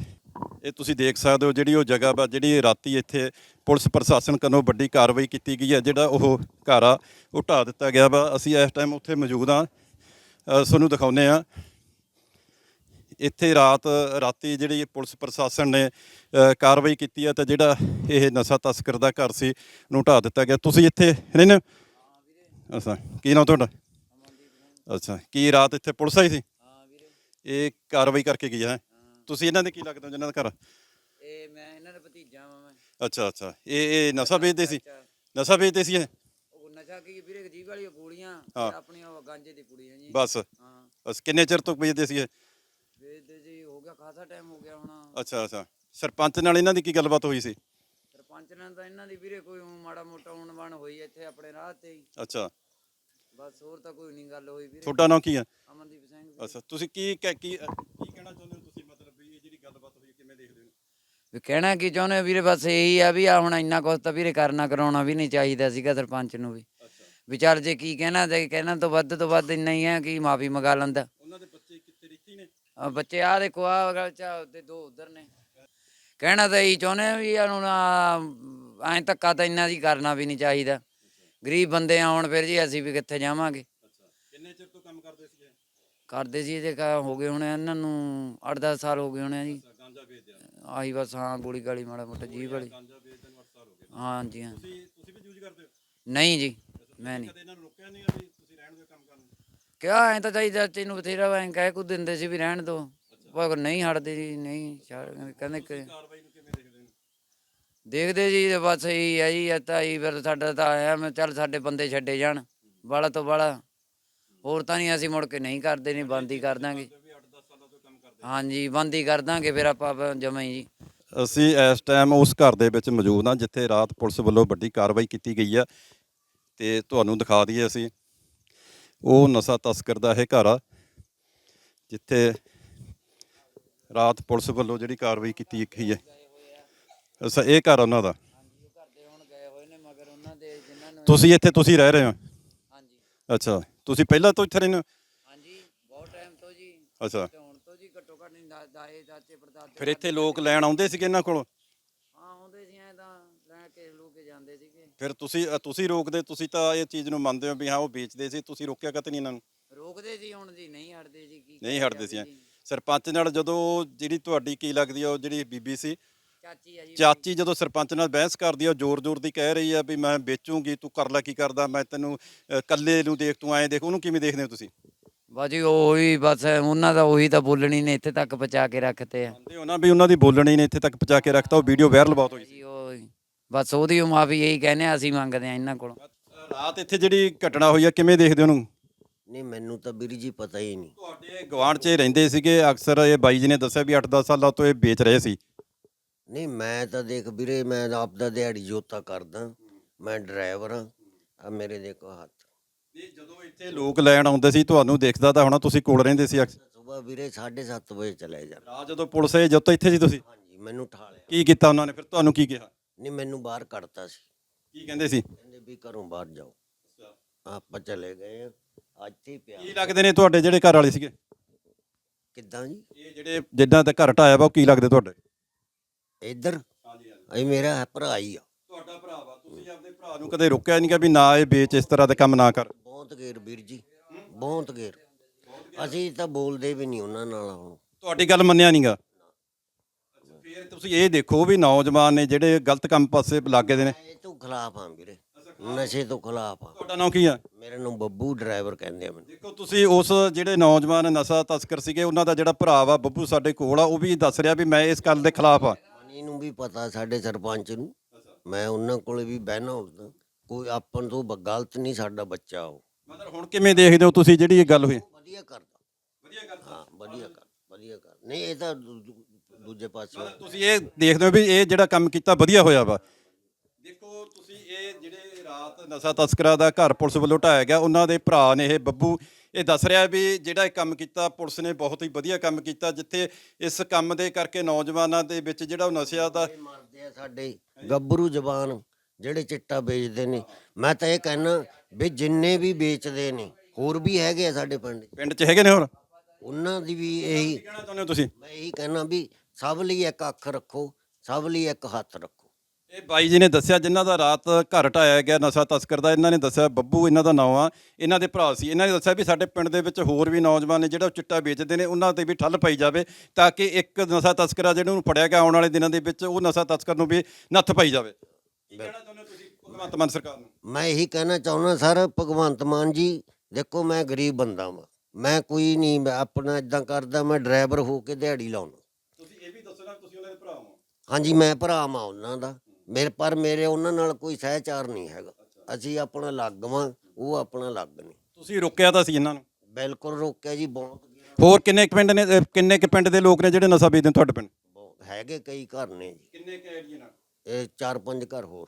ਇਹ ਤੁਸੀਂ ਦੇਖ ਸਕਦੇ ਹੋ ਜਿਹੜੀ ਉਹ ਜਗ੍ਹਾ ਵਾ, ਜਿਹੜੀ ਰਾਤੀ ਇੱਥੇ ਪੁਲਿਸ ਪ੍ਰਸ਼ਾਸਨ ਵੱਲੋਂ ਵੱਡੀ ਕਾਰਵਾਈ ਕੀਤੀ ਗਈ ਹੈ, ਜਿਹੜਾ ਉਹ ਘਰ ਆ, ਉਹ ਢਾਹ ਦਿੱਤਾ ਗਿਆ ਵਾ। ਅਸੀਂ ਇਸ ਟਾਈਮ ਉੱਥੇ ਮੌਜੂਦ ਆ ਤੁਹਾਨੂੰ ਦਿਖਾਉਨੇ ਆ ਇੱਥੇ ਰਾਤ, ਰਾਤੀ ਜਿਹੜੀ ਪੁਲਿਸ ਪ੍ਰਸ਼ਾਸਨ ਨੇ ਕਾਰਵਾਈ ਕੀਤੀ ਹੈ ਤੇ ਜਿਹੜਾ ਇਹ ਨਸ਼ਾ ਤਸਕਰ ਦਾ ਘਰ ਸੀ ਨੂੰ ਢਾ ਦਿੱਤਾ ਗਿਆ। ਤੁਸੀਂ ਇੱਥੇ ਰਹਿੰਦੇ ਹੋ? ਅੱਛਾ, ਕੀ ਨਾਮ ਤੁਹਾਡਾ? ਅੱਛਾ, ਕੀ ਰਾਤ ਇੱਥੇ ਪੁਲਿਸ ਆਈ ਸੀ? ਇਹ ਕਾਰਵਾਈ ਕਰਕੇ ਗਈ ਹੈ। ਤੁਸੀਂ ਇਹਨਾਂ ਦੇ ਕੀ ਲੱਗਦਾ ਜਿਨ੍ਹਾਂ ਦਾ ਘਰ? ਇਹ ਮੈਂ ਇਹਨਾਂ ਦਾ ਭਤੀਜਾ ਵਾਂ ਮੈਂ। ਅੱਛਾ ਅੱਛਾ। ਇਹ ਇਹ ਨਸ਼ਾ ਵੇਚਦੇ ਸੀ? ਨਸ਼ਾ ਵੇਚਦੇ ਸੀ ਇਹ? ਉਹ ਨਸ਼ਾ ਕੀ ਵੀਰੇ ਗਜੀਬ ਵਾਲੀਆਂ ਗੋਲੀਆਂ ਹਾਂ। ਆਪਣੀਆਂ ਉਹ ਗਾਂਜੇ ਦੀ ਕੁੜੀਆਂ ਜੀ। ਬਸ। ਹਾਂ। ਬਸ ਕਿੰਨੇ ਚਿਰ ਤੋਂ ਵੇਚਦੇ ਸੀ ਇਹ? ਵੇਚਦੇ ਜੀ ਹੋ ਗਿਆ ਖਾਸਾ ਟਾਈਮ ਹੋ ਗਿਆ ਹੁਣ। ਅੱਛਾ ਅੱਛਾ। ਸਰਪੰਚ ਨਾਲ ਇਹਨਾਂ ਦੀ ਕੀ ਗੱਲਬਾਤ ਹੋਈ ਸੀ? ਸਰਪੰਚ ਨਾਲ ਤਾਂ ਇਹਨਾਂ ਦੀ ਵੀਰੇ ਕੋਈ ਊਂ ਮਾੜਾ ਮੋਟਾ ਉਣ ਬਣ ਹੋਈ ਇੱਥੇ ਆਪਣੇ ਰਾਹ ਤੇ ਹੀ। ਅੱਛਾ। ਬਸ ਹੋਰ ਤਾਂ ਕੋਈ ਨਹੀਂ ਗੱਲ ਹੋਈ ਵੀਰੇ। ਤੁਹਾਡਾ ਨਾਮ ਕੀ ਹੈ ਅਮਨਦੀਪ ਸਿੰਘ ਵੀਰੇ। ਅੱਛਾ ਤੁਸੀਂ ਕੀ ਕੀ ਕਹਿਣਾ ਚਾਹੁੰਦੇ ਹੋ ਤੁਸੀਂ ਮਤਲਬ ਵੀ ਇਹ ਜਿਹੜੀ ਗੱਲਬਾਤ ਹੋਈ ਕਿਵੇਂ ਦੇਖਦੇ ਹੋ ਵੀ ਕਹਿਣਾ ਕੀ ਚਾਹੁੰਦੇ ਵੀਰੇ ਬਸ ਇਹੀ ਆ ਵੀ ਆ ਹੁਣ ਇੰਨਾ ਕੁਛ ਤਾਂ ਵੀਰੇ ਕਰਨਾ ਕਰਾਉਣਾ ਵੀ ਨਹੀਂ ਚਾਹੀਦਾ ਸੀਗਾ ਸਰਪੰਚ ਨੂੰ ਵੀ। ਵਿਚਾਰ ਜੇ ਕੀ ਕਹਿਣਾ ਤੇ ਕਹਿਣਾ ਤੋਂ ਵੱਧ ਤੋਂ ਵੱਧ ਇੰਨਾ ਹੀ ਹੈ ਕਿ ਮਾਫੀ ਮੰਗਾ ਲੈਂਦਾ ਉਹਨਾਂ ਦੇ ਬੱਚੇ ਕਿੱਥੇ ਰਿੱਤੀ ਨੇ? ਆ ਬੱਚੇ ਆ ਦੇਖੋ ਆ ਗੱਲ ਚਾ ਤੇ ਦੋ ਉਧਰ ਨੇ। ਕਹਿਣਾ ਤਾਂ ਇਹੀ ਚਾਹੁੰਦੇ ਆ ਵੀ ਇਹਨੂੰ ਨਾ ਐਂ ਧੱਕਾ ਤਾਂ ਇੰਨਾ ਜੀ ਕਰਨਾ ਵੀ ਨਹੀਂ ਚਾਹੀਦਾ। ਗਰੀਬ ਬੰਦੇ ਆਉਣ ਫਿਰ ਜੀ ਅਸੀਂ ਵੀ ਕਿੱਥੇ ਜਾਵਾਂਗੇ। ਕਿੰਨੇ ਚਿਰ ਤੋਂ ਕੰਮ ਕਰਦੇ ਸੀ ਕਰਦੇ ਸੀ ਜੇ ਹੋ ਗਏ ਹੋਣੇ ਇਹਨਾਂ ਨੂੰ 8-10 ਸਾਲ ਹੋ ਗਏ ਹੋਣੇ ਆ ਜੀ। ਗਾਂਜਾ ਵੇਚਦੇ ਆ ਆਹੀ ਬਸ ਹਾਂ ਗੋਲੀ ਗਾਲੀ ਮਾੜਾ ਮੋਟਾ ਜੀ ਵਾਲੀ। ਗਾਂਜਾ ਵੇਚਦੇ ਨੂੰ 8 ਸਾਲ ਹੋ ਗਏ। ਹਾਂ ਜੀ ਹਾਂ ਤੁਸੀਂ ਤੁਸੀਂ ਵੀ ਯੂਜ਼ ਕਰਦੇ ਹੋ? ਨਹੀਂ ਜੀ ਮੈਂ ਨਹੀਂ। ਕਦੇ ਇਹਨਾਂ ਨੂੰ ਰੋਕਿਆ ਨਹੀਂ ਵੀ ਤੁਸੀਂ ਰਹਿਣ ਦਿਓ ਕੰਮ ਕਰਨ? ਨੂੰ ਕਿਹਾ ਐਂ ਤਾਂ ਚਾਹੀਦਾ ਤੈਨੂੰ ਬਥੇਰਾ ਐਂ ਕਹਿ ਕੁ ਦਿੰਦੇ ਸੀ ਵੀ ਰਹਿਣ ਦੋ। ਪਰ ਨਹੀਂ ਹਟਦੇ ਜੀ ਨਹੀਂ ਕਹਿੰਦੇ ਕਿ ਕਾਰਵਾਈ ਨੂੰ ਕਿਵੇਂ ਦੇਖਦੇ ਜੀ ਬਸ ਇਹੀ ਹੈ ਜੀ ਤਾਂ ਹੀ ਫਿਰ ਸਾਡਾ ਤਾਂ ਆਇਆ ਮੈਂ ਚੱਲ ਸਾਡੇ ਬੰਦੇ ਛੱਡੇ ਜਾਣ ਬਾਲਾ ਤੋਂ ਬਾਲਾ ਹੋਰ ਤਾਂ ਨਹੀਂ ਅਸੀਂ ਮੁੜ ਕੇ ਨਹੀਂ ਕਰਦੇ ਨਹੀਂ ਬੰਦ ਹੀ ਕਰ ਦਾਂਗੇ ਵੀ 8-10 ਸਾਲਾਂ ਤੋਂ ਕੰਮ ਕਰਦੇ ਹਾਂਜੀ ਬੰਦ ਕਰ ਦਾਂਗੇ ਫਿਰ ਆਪਾਂ ਜਮਾਂ ਹੀ ਜੀ। ਅਸੀਂ ਇਸ ਟਾਈਮ ਉਸ ਘਰ ਦੇ ਵਿੱਚ ਮੌਜੂਦ ਹਾਂ ਜਿੱਥੇ ਰਾਤ ਪੁਲਿਸ ਵੱਲੋਂ ਵੱਡੀ ਕਾਰਵਾਈ ਕੀਤੀ ਗਈ ਆ। ਤੇ ਤੁਹਾਨੂੰ ਦਿਖਾ ਦਈਏ ਅਸੀਂ। ਉਹ ਨਸ਼ਾ ਤਸਕਰ ਦਾ ਇਹ ਘਰ ਆ ਜਿੱਥੇ ਰਾਤ ਪੁਲਿਸ ਵੱਲੋਂ ਜਿਹੜੀ ਕਾਰਵਾਈ ਕੀਤੀ ਗਈ ਹੈ। ਅੱਛਾ ਇਹ ਘਰ ਉਹਨਾਂ ਦਾ? ਤੁਸੀਂ ਇੱਥੇ ਤੁਸੀਂ ਰਹਿ ਰਹੇ ਹੋ? ਹਾਂਜੀ। ਅੱਛਾ ਤੁਸੀਂ ਪਹਿਲਾਂ ਤੋਂ ਇੱਥੇ ਰਹਿੰਦੇ ਹੋ? ਹਾਂਜੀ ਬਹੁਤ ਟਾਈਮ ਤੋਂ ਜੀ। ਅੱਛਾ। ਨਹੀਂ ਦਾ- ਦਾਏ ਫਿਰ ਇੱਥੇ ਲੋਕ ਲੈਣ ਆਉਂਦੇ ਸੀਗੇ ਇਹਨਾਂ ਕੋਲ? ਹਾਂ ਆਉਂਦੇ ਸੀ ਐ ਤਾਂ ਲੈ ਕੇ ਲੂ ਕੇ ਜਾਂਦੇ ਸੀਗੇ। ਫਿਰ ਤੁਸੀਂ ਅ, ਤੁਸੀਂ ਰੋਕਦੇ ਤੁਸੀਂ ਤਾਂ ਇਹ ਚੀਜ਼ ਨੂੰ ਮੰਨਦੇ ਹੋ ਵੀ ਹਾਂ ਉਹ ਵੇਚਦੇ ਸੀ ਤੁਸੀਂ ਰੋਕਿਆ ਕਦੇ ਨਹੀਂ ਇਹਨਾਂ ਨੂੰ? ਰੋਕਦੇ ਸੀ ਹੁਣ ਜੀ ਨਹੀਂ ਹਟਦੇ ਜੀ ਕੀ ਨਹੀਂ ਕਰਿਆ ਹਟਦੇ ਸੀ। ਜੀ। ਸਰਪੰਚ ਨਾਲ ਜਦੋਂ ਜਿਹੜੀ ਤੁਹਾਡੀ ਕੀ ਲੱਗਦੀ ਆ ਉਹ ਜਿਹੜੀ ਬੀਬੀ ਸੀ? ਚਾਚੀ ਆ ਜੀ ਚਾਚੀ ਜਦੋਂ ਸਰਪੰਚ ਨਾਲ ਬਹਿਸ ਕਰਦੀ ਆ ਜ਼ੋਰ-ਜ਼ੋਰ ਦੀ ਕਹਿ ਰਹੀ ਆ ਵੀ ਮੈਂ ਵੇਚੂੰਗੀ ਤੂੰ ਕਰ ਲੈ ਕੀ ਕਰਦਾ ਮੈਂ ਤੈਨੂੰ ਅ, ਕੱਲੇ ਨੂੰ ਦੇਖ ਤੂੰ ਐਂ ਦੇਖ ਉਹਨੂੰ ਕਿਵੇਂ ਦੇਖਦੇ ਹੋ ਤੁਸੀਂ? ਬਾਜੀ ਉਹੀ ਬਸ ਉਹਨਾਂ ਦਾ ਉਹੀ ਤਾਂ ਬੋਲਣੀ ਨੇ ਇੱਥੇ ਤੱਕ ਪਹੁੰਚਾ ਕੇ ਰੱਖਤੇ ਆ। ਮੰਨਦੇ ਹੋ ਨਾ ਵੀ ਉਹਨਾਂ ਦੀ ਬੋਲਣੀ ਨੇ ਇੱਥੇ ਤੱਕ ਪਹੁੰਚਾ ਕੇ ਰੱਖਤਾ ਉਹ ਵੀਡੀਓ ਵਾਇਰਲ ਬਹੁਤ ਹੋਈ ਸੀ। ਜੀ ਉਹ ਬਸ ਉਹਦੀ ਉਹ ਮਾਫੀ ਇਹੀ ਕਹਿੰਦੇ ਆ ਅਸੀਂ ਮੰਗਦੇ ਆ ਇਹਨਾਂ ਕੋਲੋਂ। ਰਾਤ ਇੱਥੇ ਜਿਹੜੀ ਘਟਨਾ ਹੋਈ ਆ ਕਿਵੇਂ ਦੇਖਦੇ ਹੋ ਉਹਨੂੰ? ਨਹੀਂ ਮੈਨੂੰ ਤਾਂ ਵੀਰ ਜੀ ਪਤਾ ਹੀ ਨਹੀਂ। ਤੁਹਾਡੇ ਗਵਾਂਢ 'ਚ ਰਹਿੰਦੇ ਸੀਗੇ ਅਕਸਰ ਇਹ ਬਾਈ ਜੀ ਨੇ ਦੱਸਿਆ ਵੀ 8-10 ਸਾਲਾਂ ਤੋਂ ਇਹ ਵੇਚ ਰਹੇ ਸੀ। ਨਹੀਂ ਮੈਂ ਤਾਂ ਦੇਖ ਵੀਰੇ ਮੈਂ ਆਪ ਦਾ ਦਿਹਾੜੀ ਜੋਤਾ ਕਰਦਾ ਮੈਂ ਡਰਾਈਵਰ ਆ ਮੇਰੇ ਦੇਖੋ ਹੱਥ। ਨਹੀਂ ਜਦੋਂ ਇੱਥੇ ਲੋਕ ਲੈਣ ਆਉਂਦੇ ਸੀ ਤੁਹਾਨੂੰ ਦੇਖਦਾ ਤਾਂ ਹੋਣਾ ਤੁਸੀਂ ਕੋਲ ਰਹਿੰਦੇ ਸੀ ਅਕਸਰ। ਸਵੇਰ ਵੀਰੇ 7:30 ਵਜੇ ਚਲੇ ਜਾਣਾ। ਰਾਤ ਜਦੋਂ ਪੁਲਿਸ ਆਈ ਜਦੋਂ ਇੱਥੇ ਸੀ ਤੁਸੀਂ? ਹਾਂਜੀ ਮੈਨੂੰ ਠਾ ਲਿਆ ਕੀ ਕੀਤਾ ਉਹਨਾਂ ਨੇ? ਫਿਰ ਤੁਹਾਨੂੰ ਕੀ ਕਿਹਾ? ਨਹੀਂ ਮੈਨੂੰ ਬਾਹਰ ਕੱਢਤਾ ਸੀ। ਕੀ ਕਹਿੰਦੇ ਸੀ? ਕਹਿੰਦੇ ਵੀ ਘਰੋਂ ਬਾਹਰ ਜਾਓ। ਆਪਾਂ ਚਲੇ ਗਏ ਆ। ਅੱਜ ਤੇ ਪਿਆ। ਕੀ ਲੱਗਦੇ ਨੇ ਤੁਹਾਡੇ ਜਿਹੜੇ ਘਰ ਵਾਲੇ ਸੀਗੇ? ਕਿੱਦਾਂ ਜੀ? ਇਹ ਜਿਹੜੇ ਜਿੱਦਾਂ ਦਾ ਘਰ ਢਾਇਆ ਵਾ ਉਹ ਕੀ ਲੱਗਦੇ ਤੁਹਾਡੇ? ਇੱਧਰ? ਹਾਂਜੀ ਹਾਂਜੀ। ਇਹ ਮੇਰਾ ਭਰਾ ਹੀ ਆ। ਤੁਹਾਡਾ ਭਰਾ ਵਾ। ਤੁਸੀਂ ਆਪਣੇ ਭਰਾ ਨੂੰ ਕਦੇ ਰੋਕਿਆ ਨਹੀਂ ਕਿ ਵੀ ਨਾ ਇਹ ਵੇਚ ਇਸ ਤਰ੍ਹਾਂ ਦੇ ਕੰਮ ਨਾ ਕਰ। ਬਹੁਤ ਗੇਰ ਵੀਰ ਜੀ ਬਹੁਤ ਗੇਰ। ਅਸੀਂ ਤਾਂ ਬੋਲਦੇ ਵੀ ਨਹੀਂ ਉਹਨਾਂ ਨਾਲ ਹੁਣ। ਤੁਹਾਡੀ ਗੱਲ ਮੰਨਿਆ ਨਹੀਂਗਾ ਫਿਰ ਤੁਸੀਂ ਇਹ ਦੇਖੋ ਵੀ ਨੌਜਵਾਨ ਨੇ ਜਿਹੜੇ ਗਲਤ ਕੰਮ ਪਾਸੇ ਲੱਗੇ ਦੇ ਨੇ। ਇਹ ਤੋਂ ਖਿਲਾਫ ਆ ਵੀਰੇ। ਨਸ਼ੇ ਤੋਂ ਖਿਲਾਫ ਆ ਤੁਹਾਡਾ ਨਾਮ ਕੀ ਆ? ਮੇਰੇ ਨੂੰ ਬੱਬੂ ਡਰਾਈਵਰ ਕਹਿੰਦੇ ਆ ਮੈਨੂੰ। ਦੇਖੋ ਤੁਸੀਂ ਉਸ ਜਿਹੜੇ ਨੌਜਵਾਨ ਨਸ਼ਾ ਤਸਕਰ ਸੀਗੇ ਉਹਨਾਂ ਦਾ ਜਿਹੜਾ ਭਰਾ ਵਾ ਬੱਬੂ ਸਾਡੇ ਕੋਲ ਆ ਉਹ ਵੀ ਦੱਸ ਰਿਹਾ ਵੀ ਮੈਂ ਇਸ ਗੱਲ ਦੇ ਖਿਲਾਫ ਆ ਮਨੀ ਨੂੰ ਵੀ ਪਤਾ ਸਾਡੇ ਸਰਪੰਚ ਨੂੰ। ਮੈਂ ਉਹਨਾਂ ਕੋਲੇ ਵੀ ਬਹਿਣਾ ਹੁੰਦਾ ਕੋਈ ਆਪਣ ਤੋਂ ਬ- ਗਲਤ ਨਹੀਂ ਸਾਡਾ ਬੱਚਾ ਉਹ। ਮਤਲਬ ਹੁਣ ਕਿਵੇਂ ਦੇਖਦੇ ਹੋ ਤੁਸੀਂ ਜਿਹੜੀ ਇਹ ਗੱਲ ਹੋਈ? ਵਧੀਆ ਕਰਦਾ। ਵਧੀਆ ਗੱਲ ਹਾਂ ਵਧੀਆ ਕਰ ਵਧੀਆ ਕਰ। ਨਹੀਂ ਇਹ ਤਾਂ ਦੂ- ਦੂ- ਦੂਜੇ ਪਾਸੇ ਤੁਸੀਂ ਇਹ ਦੇਖਦੇ ਹੋ ਵੀ ਇਹ ਜਿਹੜਾ ਕੰਮ ਕੀਤਾ ਵਧੀਆ ਹੋਇਆ ਵਾ। ਦੇਖੋ ਤੁਸੀਂ ਇਹ ਜਿਹੜੇ ਰਾਤ ਨਸ਼ਾ ਤਸਕਰਾਂ ਦਾ ਘਰ ਪੁਲਿਸ ਵੱਲੋਂ ਢਾਇਆ ਗਿਆ ਉਹਨਾਂ ਦੇ ਭਰਾ ਨੇ ਇਹ ਬੱਬੂ ਇਹ ਦੱਸ ਰਿਹਾ ਵੀ ਜਿਹੜਾ ਇਹ ਕੰਮ ਕੀਤਾ ਪੁਲਿਸ ਨੇ ਬਹੁਤ ਹੀ ਵਧੀਆ ਕੰਮ ਕੀਤਾ ਜਿੱਥੇ ਇਸ ਕੰਮ ਦੇ ਕਰਕੇ ਨੌਜਵਾਨਾਂ ਦੇ ਵਿੱਚ ਜਿਹੜਾ ਉਹ ਨਸ਼ਿਆਂ ਦਾ ਮਰਦੇ ਆ ਸਾਡੇ ਗੱਭਰੂ ਜਵਾਨ। ਜਿਹੜੇ ਚਿੱਟਾ ਵੇਚਦੇ ਨੇ। ਮੈਂ ਤਾਂ ਇਹ ਕਹਿਣਾ ਵੀ ਜਿੰਨੇ ਵੀ ਵੇਚਦੇ ਨੇ ਹੋਰ ਵੀ ਹੈਗੇ ਆ ਸਾਡੇ ਪਿੰਡ 'ਚ। ਪਿੰਡ 'ਚ ਹੈਗੇ ਨੇ ਹੋਰ? ਕੀ ਉਹਨਾਂ ਦੀ ਵੀ ਇਹੀ ਕਹਿਣਾ ਚਾਹੁੰਦੇ ਹੋ ਤੁਸੀਂ? ਮੈਂ ਇਹੀ ਕਹਿਣਾ ਵੀ ਸਭ ਲਈ ਇੱਕ ਅੱਖ ਰੱਖੋ ਸਭ ਲਈ ਇੱਕ ਹੱਥ ਰੱਖੋ। ਇਹ ਬਾਈ ਜੀ ਨੇ ਦੱਸਿਆ ਜਿਨ੍ਹਾਂ ਦਾ ਰਾਤ ਘਰ ਢਾਇਆ ਗਿਆ ਨਸ਼ਾ ਤਸਕਰ ਦਾ ਇਹਨਾਂ ਨੇ ਦੱਸਿਆ ਬੱਬੂ ਇਹਨਾਂ ਦਾ ਨਾਮ ਆ ਇਹਨਾਂ ਦੇ ਭਰਾ ਸੀ। ਇਹਨਾਂ ਨੇ ਦੱਸਿਆ ਵੀ ਸਾਡੇ ਪਿੰਡ ਦੇ ਵਿੱਚ ਹੋਰ ਵੀ ਨੌਜਵਾਨ ਨੇ ਜਿਹੜਾ ਉਹ ਚਿੱਟਾ ਵੇਚਦੇ ਨੇ ਉਹਨਾਂ ਤੇ ਵੀ ਠੱਲ ਪਈ ਜਾਵੇ ਤਾਂ ਕਿ ਇੱਕ ਨਸ਼ਾ ਤਸਕਰ ਆ ਜਿਹੜਾ ਉਹਨੂੰ ਫੜਿਆ ਗਿਆ ਆਉਣ ਵਾਲੇ ਦਿਨਾਂ ਦੇ ਵਿੱਚ ਉਹ ਨਸ਼ਾ ਤਸਕਰ ਨੂੰ ਵੀ ਨੱਥ ਪਾਈ ਜਾਵੇ। ਕੀ ਕਹਿਣਾ ਚਾਹੁੰਦੇ ਹੋ ਤੁਸੀਂ ਭਗਵੰਤ ਮਾਨ ਸਰਕਾਰ ਨੂੰ? ਮੈਂ ਇਹੀ ਕਹਿਣਾ ਚਾਹੁੰਦਾ ਸਰ ਭਗਵੰਤ ਮਾਨ ਜੀ ਦੇਖੋ ਮੈਂ ਗਰੀਬ ਬੰਦਾ ਵਾਂ। ਮੈਂ ਕੋਈ ਨਹੀਂ ਮੈਂ ਆਪਣਾ ਇਦਾਂ ਕਰਦਾ ਮੈਂ ਡਰਾਈਵਰ ਹੋ ਕੇ ਦਿਹਾੜੀ ਲਾਉਣਾ। ਤੁਸੀਂ ਇਹ ਵੀ ਦੱਸਣਾ ਤੁਸੀਂ ਉਹਨਾਂ ਦੇ ਭਰਾ ਹੋ। ਹਾਂਜੀ ਮੈਂ ਭਰਾ ਮਾਂ ਉਹਨਾਂ ਦਾ। ਮੇਰੇ ਪਰ ਮੇਰੇ ਉਹਨਾਂ ਨਾਲ ਕੋਈ ਸਹਿਚਾਰ ਨਹੀਂ ਹੈਗਾ। ਅਸੀਂ ਆਪਣਾ ਲੱਗ ਵਾਂ ਉਹ ਆਪਣਾ ਲੱਗ ਨਹੀਂ ਤੁਸੀਂ ਰੋਕਿਆ ਤਾਂ ਸੀ ਇਹਨਾਂ ਨੂੰ? ਬਿਲਕੁਲ ਰੋਕਿਆ ਜੀ ਬਹੁਤ ਹੋਰ ਕਿੰਨੇ ਕੁ ਪਿੰਡ ਨੇ ਅਹ ਕਿੰਨੇ ਕੁ ਪਿੰਡ ਦੇ ਲੋਕ ਨੇ ਜਿਹੜੇ ਨਸ਼ਾ ਵੇਚਦੇ ਨੇ ਤੁਹਾਡੇ ਪਿੰਡ? ਬਹੁਤ ਹੈਗੇ ਕਈ ਘਰ ਨੇ ਜੀ। ਕਿੰਨੇ ਕੁ ਏਰੀਏ ਨਾਲ ਇਹ ਚਾਰ ਪੰਜ ਘਰ ਹੋਰ